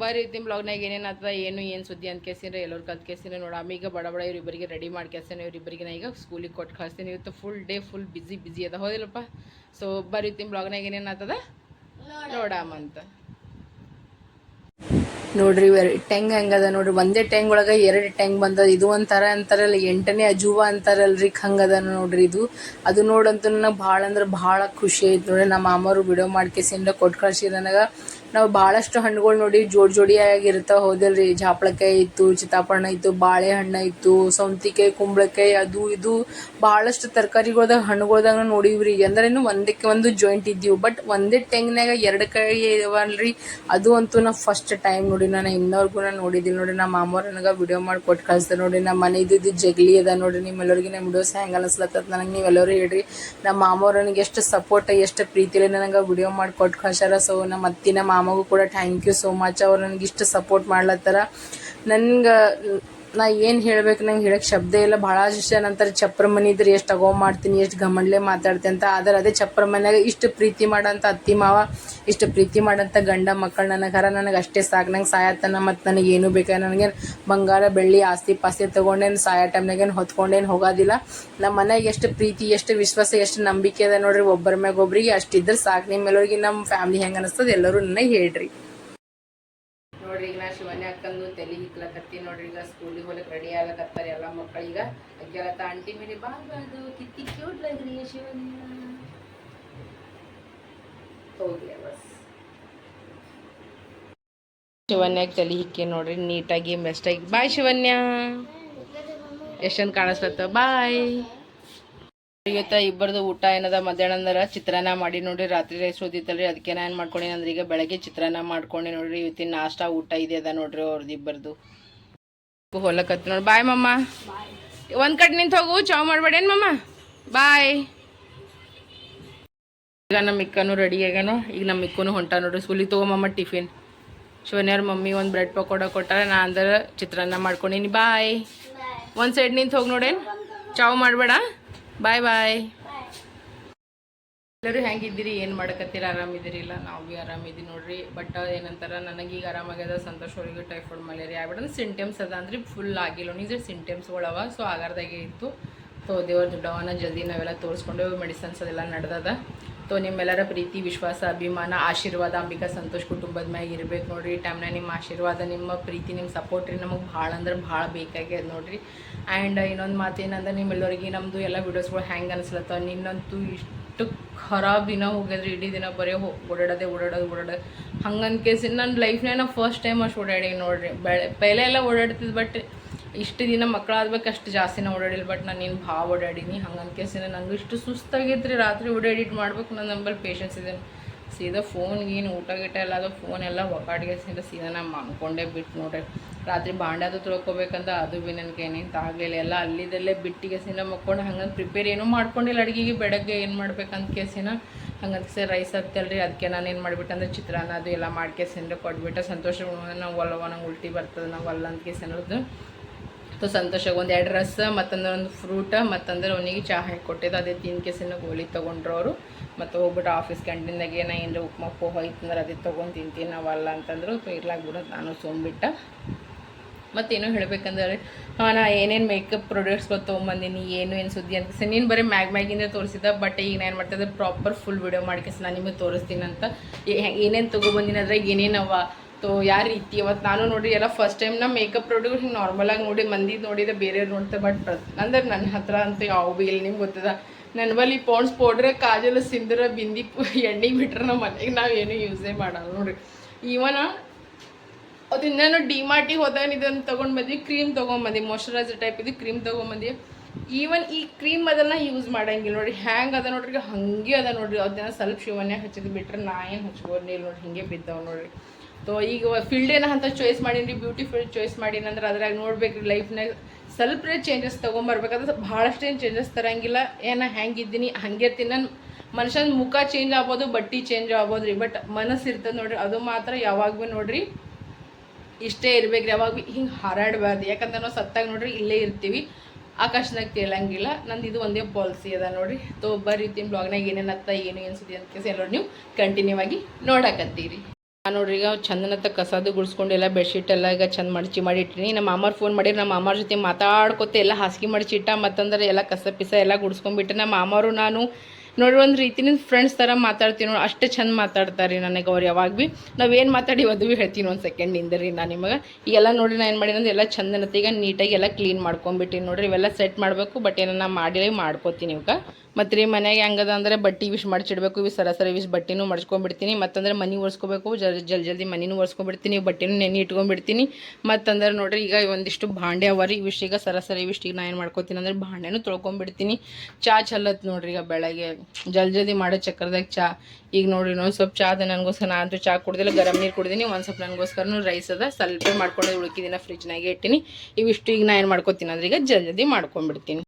ಬರ್ರಿ ಇತ್ತಿನ ಬ್ಲಾಗ್ನಾಗ ಏನೇನು ಆಗ್ತದ ಏನು ಏನು ಸುದ್ದಿ ಅಂತ ಕೇಸಿನ ಎಲ್ಲರೂ ಕತ್ ಕೇಸಿನ ನೋಡಿ. ಈಗ ಬಡ ಬಡ ಇವ್ರಿಬ್ಬರಿಗೆ ರೆಡಿ ಮಾಡಿ ಕೇಸ್ತಾನೆ ಇವ್ರಿಬ್ಬರಿಗೆ ನಾ ಈಗ ಸ್ಕೂಲಿಗೆ ಕೊಟ್ಟು ಕಳಿಸ್ತೀನಿ. ಇವತ್ತು full day full busy busy ಅದ, ಹೌದಿಲ್ಲಪ್ಪ? ಸೊ ಬರ್ರಿ ಇತ್ತಿನ ಬ್ಲಾಗ್ನಾಗ ಏನೇನು ಆಗ್ತದ ನೋಡಾಮಂತ ನೋಡ್ರಿ ಟೆಂಗ್ ಹೆಂಗದ ನೋಡ್ರಿ, ಒಂದೇ ಟೆಂಗ್ ಒಳಗ ಎರಡು ಟೆಂಗ್ ಬಂದದ. ಇದು ಒಂಥರ ಅಂತಾರಲ್ಲ, ಎಂಟನೇ ಅಜೂಬ ಅಂತಾರಲ್ರಿ ಹಂಗದ ನೋಡ್ರಿ ಇದು. ಅದು ನೋಡಂತೂ ನನಗೆ ಭಾಳ ಅಂದ್ರೆ ಭಾಳ ಖುಷಿ ಆಯ್ತು ನೋಡ್ರಿ. ನಮ್ಮ ಮಾಮರು ವಿಡಿಯೋ ಮಾಡ್ಕೇಸಿಂದ ಕೊಟ್ಟು ಕಳ್ಸಿ ನನಗೆ. ನಾವು ಭಾಳಷ್ಟು ಹಣ್ಣುಗಳು ನೋಡಿ ಜೋಡಿ ಜೋಡಿಯಾಗಿರ್ತಾವ ಹೌದಲ್ರಿ. ಜಾಪಳಕಾಯಿ ಇತ್ತು, ಚಿತ್ತಾಪಣ್ಣ ಇತ್ತು, ಬಾಳೆಹಣ್ಣ ಇತ್ತು, ಸೌಂತಿಕಾಯಿ, ಕುಂಬಳಕಾಯಿ, ಅದು ಇದು ಭಾಳಷ್ಟು ತರಕಾರಿಗಳ್ದಾಗ ಹಣ್ಣುಗಳ್ದಾಗ ನೋಡಿವ್ರಿ. ಅಂದ್ರೇನು ಒಂದಕ್ಕೆ ಒಂದು ಜಾಯಿಂಟ್ ಇದ್ದೀವಿ. ಬಟ್ ಒಂದೇ ಟೆಂಗ್ನಾಗ ಎರಡು ಕೈ ಇದಾವಲ್ರಿ. ಅದು ಅಂತೂ ನಾ ಫಸ್ಟ್ ಟೈಮ್ ನೋಡಿ, ನಾನು ಇನ್ನವ್ರಿಗೂ ನಾನು ನೋಡಿದ್ದೀನಿ ನೋಡಿ ನಮ್ಮ ಮಾಮವ್ರು ನನಗೆ ವಿಡಿಯೋ ಮಾಡಿ ಕೊಟ್ಟು ಕಳಿಸ್ತಾರೆ ನೋಡಿ ನಮ್ಮ ಮನೆ ಇದ್ದಿದ್ದು ಜಗಲಿ ಅದ ನೋಡ್ರಿ. ನಿಮ್ಮೆಲ್ಲರಿಗೆ ನಮ್ಮ ವಿಡಿಯೋಸ್ ಹೆಂಗೆ ಅನಿಸ್ಲತ್ತದ ನನಗೆ ನೀವೆಲ್ಲರೂ ಹೇಳ್ರಿ. ನಮ್ಮ ಮಾಮವ್ರು ನನಗೆ ಎಷ್ಟು ಸಪೋರ್ಟ್ ಎಷ್ಟು ಪ್ರೀತಿಲಿ ನನಗೆ ವಿಡಿಯೋ ಮಾಡಿ ಕೊಟ್ಟು ಕಳ್ಸ್ಯಾರ. ಸೊ ನಮ್ಮ ಅತ್ತಿನ ಮಾಮಗೂ ಕೂಡ ಥ್ಯಾಂಕ್ ಯು ಸೋ ಮಚ್ ಅವ್ರು ನನಗಿಷ್ಟು ಸಪೋರ್ಟ್ ಮಾಡ್ಲತ್ತಾರ. ನನ್ಗೆ ನಾ ಏನು ಹೇಳ್ಬೇಕು ನಂಗೆ ಹೇಳಕ್ಕೆ ಶಬ್ದ ಇಲ್ಲ. ಭಾಳ ಜನ ನಂತರ ಚಪ್ರ ಮನೆ ಇದ್ರೆ ಎಷ್ಟು ತಗೋ ಮಾಡ್ತೀನಿ, ಎಷ್ಟು ಗಮಂಡ್ಲೆ ಮಾತಾಡ್ತೀನಿ ಅಂತ. ಆದ್ರೆ ಅದೇ ಚಪ್ರ ಮನ್ಯಾಗ ಇಷ್ಟು ಪ್ರೀತಿ ಮಾಡಂತ ಅತ್ತಿ ಮಾವ, ಇಷ್ಟು ಪ್ರೀತಿ ಮಾಡಂತ ಗಂಡ ಮಕ್ಕಳು ನನಗೆ ಹರ, ನನಗೆ ಅಷ್ಟೇ ಸಾಕು. ನಂಗೆ ಸಾಯತನ ಮತ್ತು ನನಗೆ ಏನು ಬೇಕಾ ನನಗೆ ಬಂಗಾರ, ಬೆಳ್ಳಿ, ಆಸ್ತಿ, ಪಾಸ್ತಿ ತೊಗೊಂಡೇನು ಸಾಯೋ ಟೈಮ್ನಾಗೇನು ಹೊತ್ಕೊಂಡೇನು ಹೋಗೋದಿಲ್ಲ. ನಮ್ಮ ಮನೆಯಾಗ ಎಷ್ಟು ಪ್ರೀತಿ, ಎಷ್ಟು ವಿಶ್ವಾಸ, ಎಷ್ಟು ನಂಬಿಕೆ ಅದ ನೋಡ್ರಿ. ಒಬ್ಬರ ಮ್ಯಾಗ ಒಬ್ರಿಗೆ ಅಷ್ಟಿದ್ರೆ ಸಾಕು. ನಿಮ್ಮೆಲ್ಲರಿಗೆ ನಮ್ಮ ಫ್ಯಾಮಿಲಿ ಹೆಂಗೆ ಅನಿಸ್ತದ ಎಲ್ಲರೂ ನನಗೆ ಹೇಳ್ರಿ. ನೋಡ್ರಿ ಈಗ ನಾ ಶಿವನೇ ಅಕ್ಕಂದು ತಲೆ ಹಿಕ್ಲಕತ್ತಿ ನೋಡ್ರಿ ಈಗ ಸ್ಕೂಲಿಗೆ ಹೋಗಕ್ಕೆ ರೆಡಿ ಆಗ್ಲಕತ್ತಾರೆ ಎಲ್ಲ ಮಕ್ಕಳೀಗ ಅಜ್ಜಲತ್ತ ಆಂಟಿ ಮೇಲೆ ಬಾಬಾದು ಕಿತ್ತಿ ಕ್ಯೂಟ್ ಲಗ್ರಿ ಹೋಗ್ಲಿ ಬಸ್. ಶಿವನ್ಯಾಗ ತಲೆ ಹಿಕ್ಕಿ ನೋಡ್ರಿ ನೀಟಾಗಿ ಬೆಸ್ಟಾಗಿ ಬಾಯ್ ಶಿವನ್ಯ. ಎಷ್ಟೊಂದು ಕಾಣಿಸ್ಲತ್ತ. ಬಾಯ್ ಇವತ್ತ ಇಬ್ಬರದು ಊಟ ಏನದ? ಮಧ್ಯಾಹ್ನ ಅಂದ್ರೆ ಚಿತ್ರಾನ್ನ ಮಾಡಿ ನೋಡ್ರಿ. ರಾತ್ರಿ ರೈಸ್ ಓದಿತ್ತಲ್ರಿ, ಅದಕ್ಕೆ ನಾನು ಮಾಡ್ಕೊಂಡಿ ಅಂದ್ರೆ ಈಗ ಬೆಳಗ್ಗೆ ಚಿತ್ರಾನ್ನ ಮಾಡ್ಕೊಂಡೆ ನೋಡ್ರಿ. ಇವತ್ತಿನ ನಾಷ್ಟ, ಊಟ ಇದೆ ಅದ ನೋಡ್ರಿ ಅವ್ರದ್ದು ಇಬ್ಬರದು. ಹೊಲಕತ್ ನೋಡಿ. ಬಾಯ್ ಮಮ್ಮ. ಒಂದ್ ಕಡೆ ನಿಂತ ಹೋಗು, ಚಾವ್ ಮಾಡಬೇಡೇನು ಮಮ್ಮ? ಬಾಯ್ ಈಗ ನಮ್ಮ ಮಿಕ್ಕನು ರೆಡಿ ಆಗ್ಯಾನು. ಈಗ ನಮ್ಮ ಮಿಕ್ಕನು ಹೊಂಟ ನೋಡ್ರಿ. ಸ್ಕೂಲಿಗೆ ತಗೋಮ್ಮ ಟಿಫಿನ್ ಶಿವನ್ಯಾರ ಮಮ್ಮಿ ಒಂದು ಬ್ರೆಡ್ ಪಕೋಡ ಕೊಟ್ಟಾರ. ನಾ ಅಂದ್ರೆ ಚಿತ್ರಾನ್ನ ಮಾಡ್ಕೊಂಡೀನಿ. ಬಾಯ್ ಒಂದು ಸೈಡ್ ನಿಂತ ಹೋಗಿ ನೋಡೇನ್ ಚಾವ್ ಮಾಡಬೇಡ. ಬಾಯ್ ಬಾಯ್ ಎಲ್ಲರೂ ಹೆಂಗಿದ್ದೀರಿ, ಏನು ಮಾಡಕತ್ತೀರಿ, ಆರಾಮಿದ್ದೀರಿ ಇಲ್ಲ? ನಾವು ಭೀ ಆರಾಮಿದ್ದೀವಿ ನೋಡ್ರಿ. ಬಟ್ ಏನಂತಾರ, ನನಗೀಗ ಆರಾಮಾಗ್ಯದ, ಸಂತೋಷ್ ಅವರಿಗೆ ಟೈಫಾಯ್ಡ್ ಮಲೇರಿಯಾ ಆಗ್ಬಿಡೋದು. ಸಿಂಟಮ್ಸ್ ಅದ ಅಂದ್ರೆ ಫುಲ್ ಆಗಿಲ್ಲ. ನಿಜ ಸಿಂಟಮ್ಸ್ಗಳವ ಸೊ ಆಗಾರ್ದಾಗೆ ಇತ್ತು. ಸೊ ದೇವ್ರ ದುಡ್ಡವನ್ನ ಜಲ್ದಿ ನಾವೆಲ್ಲ ತೋರಿಸ್ಕೊಂಡು ಮೆಡಿಸನ್ಸ್ ಅದೆಲ್ಲ ನಡೆದದ. ಸೊ ನಿಮ್ಮೆಲ್ಲರ ಪ್ರೀತಿ, ವಿಶ್ವಾಸ, ಅಭಿಮಾನ, ಆಶೀರ್ವಾದ, ಅಂಬಿಕಾ ಸಂತೋಷ್ ಕುಟುಂಬದ ಮ್ಯಾಗ ಇರ್ಬೇಕು ನೋಡ್ರಿ. ಈ ಟೈಮ್ನಾಗ ನಿಮ್ಮ ಆಶೀರ್ವಾದ, ನಿಮ್ಮ ಪ್ರೀತಿ, ನಿಮ್ಮ ಸಪೋರ್ಟ್ ರೀ ನಮಗೆ ಭಾಳ ಅಂದ್ರೆ ಭಾಳ ಬೇಕಾಗ್ಯದ ನೋಡ್ರಿ. ಆ್ಯಂಡ್ ಇನ್ನೊಂದು ಮಾತು ಏನಂದ್ರೆ ನಿಮ್ಮೆಲ್ಲರಿಗೆ ನಮ್ಮದು ಎಲ್ಲ ವೀಡಿಯೋಸ್ಗಳು ಹೆಂಗೆ ಅನಿಸ್ಲತ್ತವ ನಿನ್ನಂತೂ ಇಷ್ಟು ಖರಾಬ್ ದಿನ ಹೋಗ್ಯದ್ರಿ, ಇಡೀ ದಿನ ಬರೀ ಹೋ, ಓಡಾಡೋದೆ, ಓಡಾಡೋದು ಓಡಾಡೋದು. ಹಂಗನ್ ನನ್ನ ಲೈಫ್ನೇ ನಾ ಫಸ್ಟ್ ಟೈಮ್ ಅಷ್ಟು ಓಡಾಡಿ ನೋಡ್ರಿ. ಬೆಳೆ ಪೈಲೆ ಎಲ್ಲ ಓಡಾಡ್ತಿದ್ದು ಬಟ್ ಇಷ್ಟು ದಿನ ಮಕ್ಕಳಾದ್ಬೇಕು ಅಷ್ಟು ಜಾಸ್ತಿನ ಓಡಾಡಿಲ್ಲ ಬಟ್ ನಾನು ನೀನು ಭಾಳ ಓಡಾಡೀನಿ. ಹಂಗನ್ ಕೇಸಿನ ನಂಗೆ ಇಷ್ಟು ಸುಸ್ತಾಗೈತ್ರಿ, ರಾತ್ರಿ ಓಡಾಡಿಟ್ ಮಾಡ್ಬೇಕು ನನ್ನ ನಂಬಲ್ಲಿ ಪೇಷನ್ಸ್ ಇದೆ ಸೀದಾ ಫೋನ್ ಗೀನ್ ಊಟ ಗೀಟ ಎಲ್ಲ ಅದು ಫೋನ್ ಎಲ್ಲ ಒಕಾಡಿಗೆ ಸೀದಾ ಸೀದಾ ನಾ ಮಾಡ್ಕೊಂಡೇ ಬಿಟ್ಟು ನೋಡ್ರಿ ರಾತ್ರಿ ಬಾಂಡದು ತೊಳ್ಕೊಬೇಕಂತ ಅದು ಭೀ ನನಗೆ ಏನೇನು ತಾಗಲಿಲ್ಲ ಎಲ್ಲ ಅಲ್ಲಿದಲ್ಲೇ ಬಿಟ್ಟಿಗೆ ಸೀನ ಮಕ್ಕೊಂಡು. ಹಂಗಂತ ಪ್ರಿಪೇರ್ ಏನೂ ಮಾಡ್ಕೊಂಡಿಲ್ಲ. ಅಡುಗೆಗೆ ಬೆಳಗ್ಗೆ ಏನು ಮಾಡ್ಬೇಕಂತ ಕೇಸಿನ ಹಂಗಂತ ಸರ್ ರೈಸ್ ಹತ್ತಲ್ರಿ. ಅದಕ್ಕೆ ನಾನು ಏನು ಮಾಡ್ಬಿಟ್ಟು ಅಂದ್ರೆ ಚಿತ್ರಾನ್ನ ಅದು ಎಲ್ಲ ಮಾಡ್ಕೇಸಿಂದ ಕೊಟ್ಬಿಟ್ಟು. ಸಂತೋಷ ನಾವು ಒಲ್ಲವ ನಂಗೆ ಉಲ್ಟಿ ಬರ್ತದೆ. ನಾವು ಒಲ್ಲ ಅಂತ ಕೇಸಿನದು ಸೊ ಸಂತೋಷ ಒಂದು ಎರಡು ರಸ ಮತ್ತಂದ್ರೆ ಒಂದು ಫ್ರೂಟ ಮತ್ತಂದ್ರೆ ಅವನಿಗೆ ಚಹಾ ಹಾಕಿ ಕೊಟ್ಟಿದ್ದು. ಅದೇ ತಿನ್ ಕೇಸಿನ ಗೋಲಿ ತೊಗೊಂಡ್ರು ಅವರು ಮತ್ತು ಹೋಗ್ಬಿಟ್ಟು ಆಫೀಸ್ ಕ್ಯಾಂಟೀನ್ದಾಗ ಏನೋ ಏನಾರ ಉಪ್ಮಾ, ಪೋಹ ಅಂದ್ರೆ ಅದೇ ತೊಗೊಂಡು ತಿಂತೀನಿ ನಾವಲ್ಲ ಅಂತಂದ್ರು ಇರ್ಲಾಗ್ಬಿಡೋದು ನಾನು ಸೋಂಬಿಟ್ಟ. ಮತ್ತೇನು ಹೇಳ್ಬೇಕಂದ್ರೆ, ಹಾಂ, ನಾ ಏನೇನು ಮೇಕಪ್ ಪ್ರೊಡಕ್ಟ್ಸ್ಗಳು ತೊಗೊಂಬಂದಿನಿ, ಏನು ಏನು ಸುದ್ದಿ ಅಂತ. ಸರ್, ನೀನು ಬರೀ ಮ್ಯಾಗ್ ಮ್ಯಾಗಿಂದ ತೋರಿಸಿದ್ದೆ ಬಟ್ ಈಗ ನಾನು ಏನು ಮಾಡ್ತಿದ್ದೆ ಪ್ರಾಪರ್ ಫುಲ್ ವಿಡಿಯೋ ಮಾಡ್ಕೇಸಿ, ನಾನು ನಿಮಗೆ ತೋರಿಸ್ತೀನಿ ಅಂತ. ಏನೇನು ತೊಗೊಬಂದಿನಿ ಅದ್ರಾಗ ಏನೇನವ ತೋ ಯಾವ ರೀತಿ? ಅವತ್ತು ನಾನು ನೋಡಿ ಎಲ್ಲ ಫಸ್ಟ್ ಟೈಮ್ ನಾ ಮೇಕಪ್ ಪ್ರಾಡಕ್ಟ್ ಹಿಂಗೆ ನಾರ್ಮಲಾಗಿ ನೋಡಿ ಮಂದಿ ನೋಡಿದೆ ಬೇರೆಯವ್ರು ನೋಡ್ತೆ ಬಟ್ ಅಂದ್ರೆ ನನ್ನ ಹತ್ರ ಅಂತೂ ಯಾವ ಬಿ ಇಲ್ಲಿ, ನಿಮ್ಗೆ ಗೊತ್ತದ? ನನ್ನ ಬಳಿ ಪಾಂಡ್ಸ್ ಪೌಡ್ರ್ ಕಾಜಲ್ ಸಿಂದ್ರ ಬಿಂದಿ ಎಣ್ಣೆ ಬಿಟ್ರೆ ನಮ್ಮ ಮನೆಗೆ ನಾವು ಏನು ಯೂಸೇ ಮಾಡಲ್ಲ ನೋಡ್ರಿ. ಈವನ ಅದನ್ನ ನಾನು ಡಿ ಮಾರ್ಟಿಗೆ ಹೋದಾಗ ಇದನ್ನು ತೊಗೊಂಡು ಬಂದ್ವಿ ಕ್ರೀಮ್ ತೊಗೊಂಬಂದಿ ಮಾಯ್ಶ್ಚರೈಸರ್ ಟೈಪ್ ಇದು ಕ್ರೀಮ್ ತೊಗೊಂಬಂದಿ ಈವನ್ ಈ ಕ್ರೀಮ್ ಅದನ್ನು ಯೂಸ್ ಮಾಡಂಗಿಲ್ಲ ನೋಡ್ರಿ. ಹ್ಯಾಂಗೆ ಅದ ನೋಡ್ರಿ, ಹಂಗೆ ಅದ ನೋಡ್ರಿ. ಅದನ್ನ ಸ್ವಲ್ಪ ಶಿವನ್ಯಾಗ ಹಚ್ಚಿದ್ ಬಿಟ್ರೆ ನಾ ಏನು ಹಚ್ಕೊಂಡಿಲ್ಲ ನೋಡಿ ಹಿಂಗೆ ಬಿದ್ದಾವ ನೋಡ್ರಿ. ಸೊ ಈಗ ಫೀಲ್ಡ್ ಏನೋ ಅಂತ ಚಾಯ್ಸ್ ಮಾಡೀನಿ ರೀ ಬ್ಯೂಟಿಫುಲ್ ಚಾಯ್ಸ್ ಮಾಡೀನಿ ಅಂದ್ರೆ ಅದ್ರಾಗ ನೋಡ್ಬೇಕು ಲೈಫ್ನಾಗ ಸ್ವಲ್ಪನೇ ಚೇಂಜಸ್ ತೊಗೊಂಬರ್ಬೇಕಾದ್ರೆ ಭಾಳಷ್ಟೇನು ಚೇಂಜಸ್ ತರಂಗಿಲ್ಲ. ಏನ ಹೆಂಗಿದ್ದೀನಿ ಹಾಗೆ ತಿನ್ನ ಮನುಷ್ಯನ ಮುಖ ಚೇಂಜ್ ಆಗ್ಬೋದು, ಬಟ್ಟೆ ಚೇಂಜ್ ಆಗ್ಬೋದು ರೀ ಬಟ್ ಮನಸ್ಸು ಇರ್ತದೆ ನೋಡ್ರಿ, ಅದು ಮಾತ್ರ ಯಾವಾಗ ಭೀ ನೋಡ್ರಿ, ಇಷ್ಟೇ ಇರ್ಬೇಕು ಯಾವಾಗ ಭೀ ಹಿಂಗೆ ಹಾರಾಡಬಾರ್ದು. ಯಾಕಂದ್ರೆ ನಾವು ಸತ್ತಾಗ ನೋಡ್ರಿ, ಇಲ್ಲೇ ಇರ್ತೀವಿ. ಆಕಾಶನಾಗ ತೇಲಂಗಿಲ್ಲ ನಂದು ಇದು ಒಂದೇ ಪಾಲಿಸಿ ಅದ ನೋಡ್ರಿ. ತೋ ಬರ್ರಿ ತಿನ್ ಬ್ಲಾಗ್ನಾಗ ಏನೇನು ಏನು ಏನು ಸುದ್ದಿ ಅಂತ ಕೇಸಿ ಎಲ್ಲರೂ ನೀವು ಕಂಟಿನ್ಯೂ ಆಗಿ ನೋಡಕತ್ತೀರಿ. ನೋಡ್ರಿ, ಈಗ ಚಂದನತ್ತ ಕಸದು ಗುಡ್ಸ್ಕೊಂಡು ಎಲ್ಲ ಬೆಡ್ಶೀಟ್ ಎಲ್ಲ ಈಗ ಚಂದ ಮಡಚಿ ಮಾಡಿ ಇಟ್ಟಿನಿ ನಮ್ಮ ಮಾಮಾರ್ ಫೋನ್ ಮಾಡಿರಿ, ನಮ್ಮ ಮಾಮಾರ್ ಜೊತೆ ಮಾತಾಡ್ಕೊತ ಎಲ್ಲ ಹಾಸಿಗೆ ಮಡಚಿ ಇಟ್ಟ ಮತ್ತಂದ್ರೆ ಎಲ್ಲ ಕಸ ಪಿಸ ಎಲ್ಲ ಗುಡ್ಸ್ಕೊಂಡ್ಬಿಟ್ಟು ನಮ್ಮ ಮಾಮಾರು ನಾನು ನೋಡ್ರಿ ಒಂದು ರೀತಿನಿಂದ ಫ್ರೆಂಡ್ಸ್ ಥರ ಮಾತಾಡ್ತೀನಿ ನೋಡಿ, ಅಷ್ಟು ಚಂದ ಮಾತಾಡ್ತಾರೆ ನನಗೆ ಅವ್ರು ಯಾವಾಗ ಭೀ. ನಾವೇನು ಮಾತಾಡಿ ಅದು ಭೀ ಹೇಳ್ತೀನಿ ಒಂದು ಸೆಕೆಂಡ್ ರೀ ನಾನು ನಿಮಗೆ. ಈಗೆಲ್ಲ ನೋಡಿ ನಾನು ಏನು ಮಾಡಿನಂದ್ರೆ ಎಲ್ಲ ಚಂದನತ್ತೆ ಈಗ ನೀಟಾಗಿ ಎಲ್ಲ ಕ್ಲೀನ್ ಮಾಡ್ಕೊಂಬಿಟ್ಟಿನಿ ನೋಡಿರಿ. ಇವೆಲ್ಲ ಸೆಟ್ ಮಾಡಬೇಕು ಬಟ್ ಏನನ್ನ ಮಾಡಿ ಮಾಡ್ಕೋತೀನಿ ಇವಾಗ ಮತ್ತು ರೀ ಮನೆಗೆ ಹೆಂಗದ ಅಂದರೆ ಬಟ್ಟೆ ವಿಶ್ ಮಾಡಿಸಿಡ್ಬೇಕು, ಇವು ಸರಸರಿ ವಿಶ್ ಬಟ್ಟೆನೂ ಮಡ್ಚ್ಕೊಂಡ್ಬಿಡ್ತೀನಿ ಮತ್ತಂದ್ರೆ ಮನೆ ಒರೆಸ್ಕೋಬೇಕು, ಜಲ್ ಜಲ್ ಜಲ್ದಿ ಮನೆನೂ ಒರೆಸ್ಕೊಂಡ್ಬಿಡ್ತೀನಿ, ಬಟ್ಟೆನೂ ನೆನೆ ಇಟ್ಕೊಂಡ್ಬಿಡ್ತೀನಿ. ಮತ್ತಂದ್ರೆ ನೋಡ್ರಿ ಈಗ ಒಂದಿಷ್ಟು ಭಾಂಡೆ ಅವ ರೀ ವಿಶ್ ಈಗ ಸರಾಸರಿ ವಿಶ್ ಈಗ ನಾ ಏನು ಮಾಡ್ಕೋತೀನಿ ಅಂದ್ರೆ ಭಾಂಡೆನೂ ತೊಳ್ಕೊಂಬಿಡ್ತೀನಿ ಚಾ ಚಲ್ಲತ್ ನೋಡ್ರಿ ಈಗ ಬೆಳಗ್ಗೆ. ಜಲ್ ಜಲ್ದಿ ಮಾಡೋ ಚಕ್ರದಾಗ ಚಾ. ಈಗ ನೋಡಿ ಇನ್ನೊಂದು ಸ್ವಲ್ಪ ಚಾ ಅದ, ನನಗೋಸ್ಕರ ನಾನು ಚಾ ಕುಡಿದಿಲ್ಲ, ಗರಂ ನೀರು ಕುಡಿದೀನಿ, ಒಂದು ಸ್ವಲ್ಪ ನನಗೋಸ್ಕರನೂ ರೈಸ್ ಅದ, ಸ್ವಲ್ಪ ಮಾಡ್ಕೊಂಡು ಉಳ್ಕಿದಿನ ಫ್ರಿಜ್ನಾಗೆ ಇಟ್ಟಿನಿ. ಇವಿಷ್ಟು ಈಗ ನಾ ಏನು ಮಾಡ್ಕೋತೀನಿ ಅಂದ್ರೆ ಈಗ ಜಲ್ ಜಲ್ದಿ ಮಾಡ್ಕೊಂಡ್ಬಿಡ್ತೀನಿ.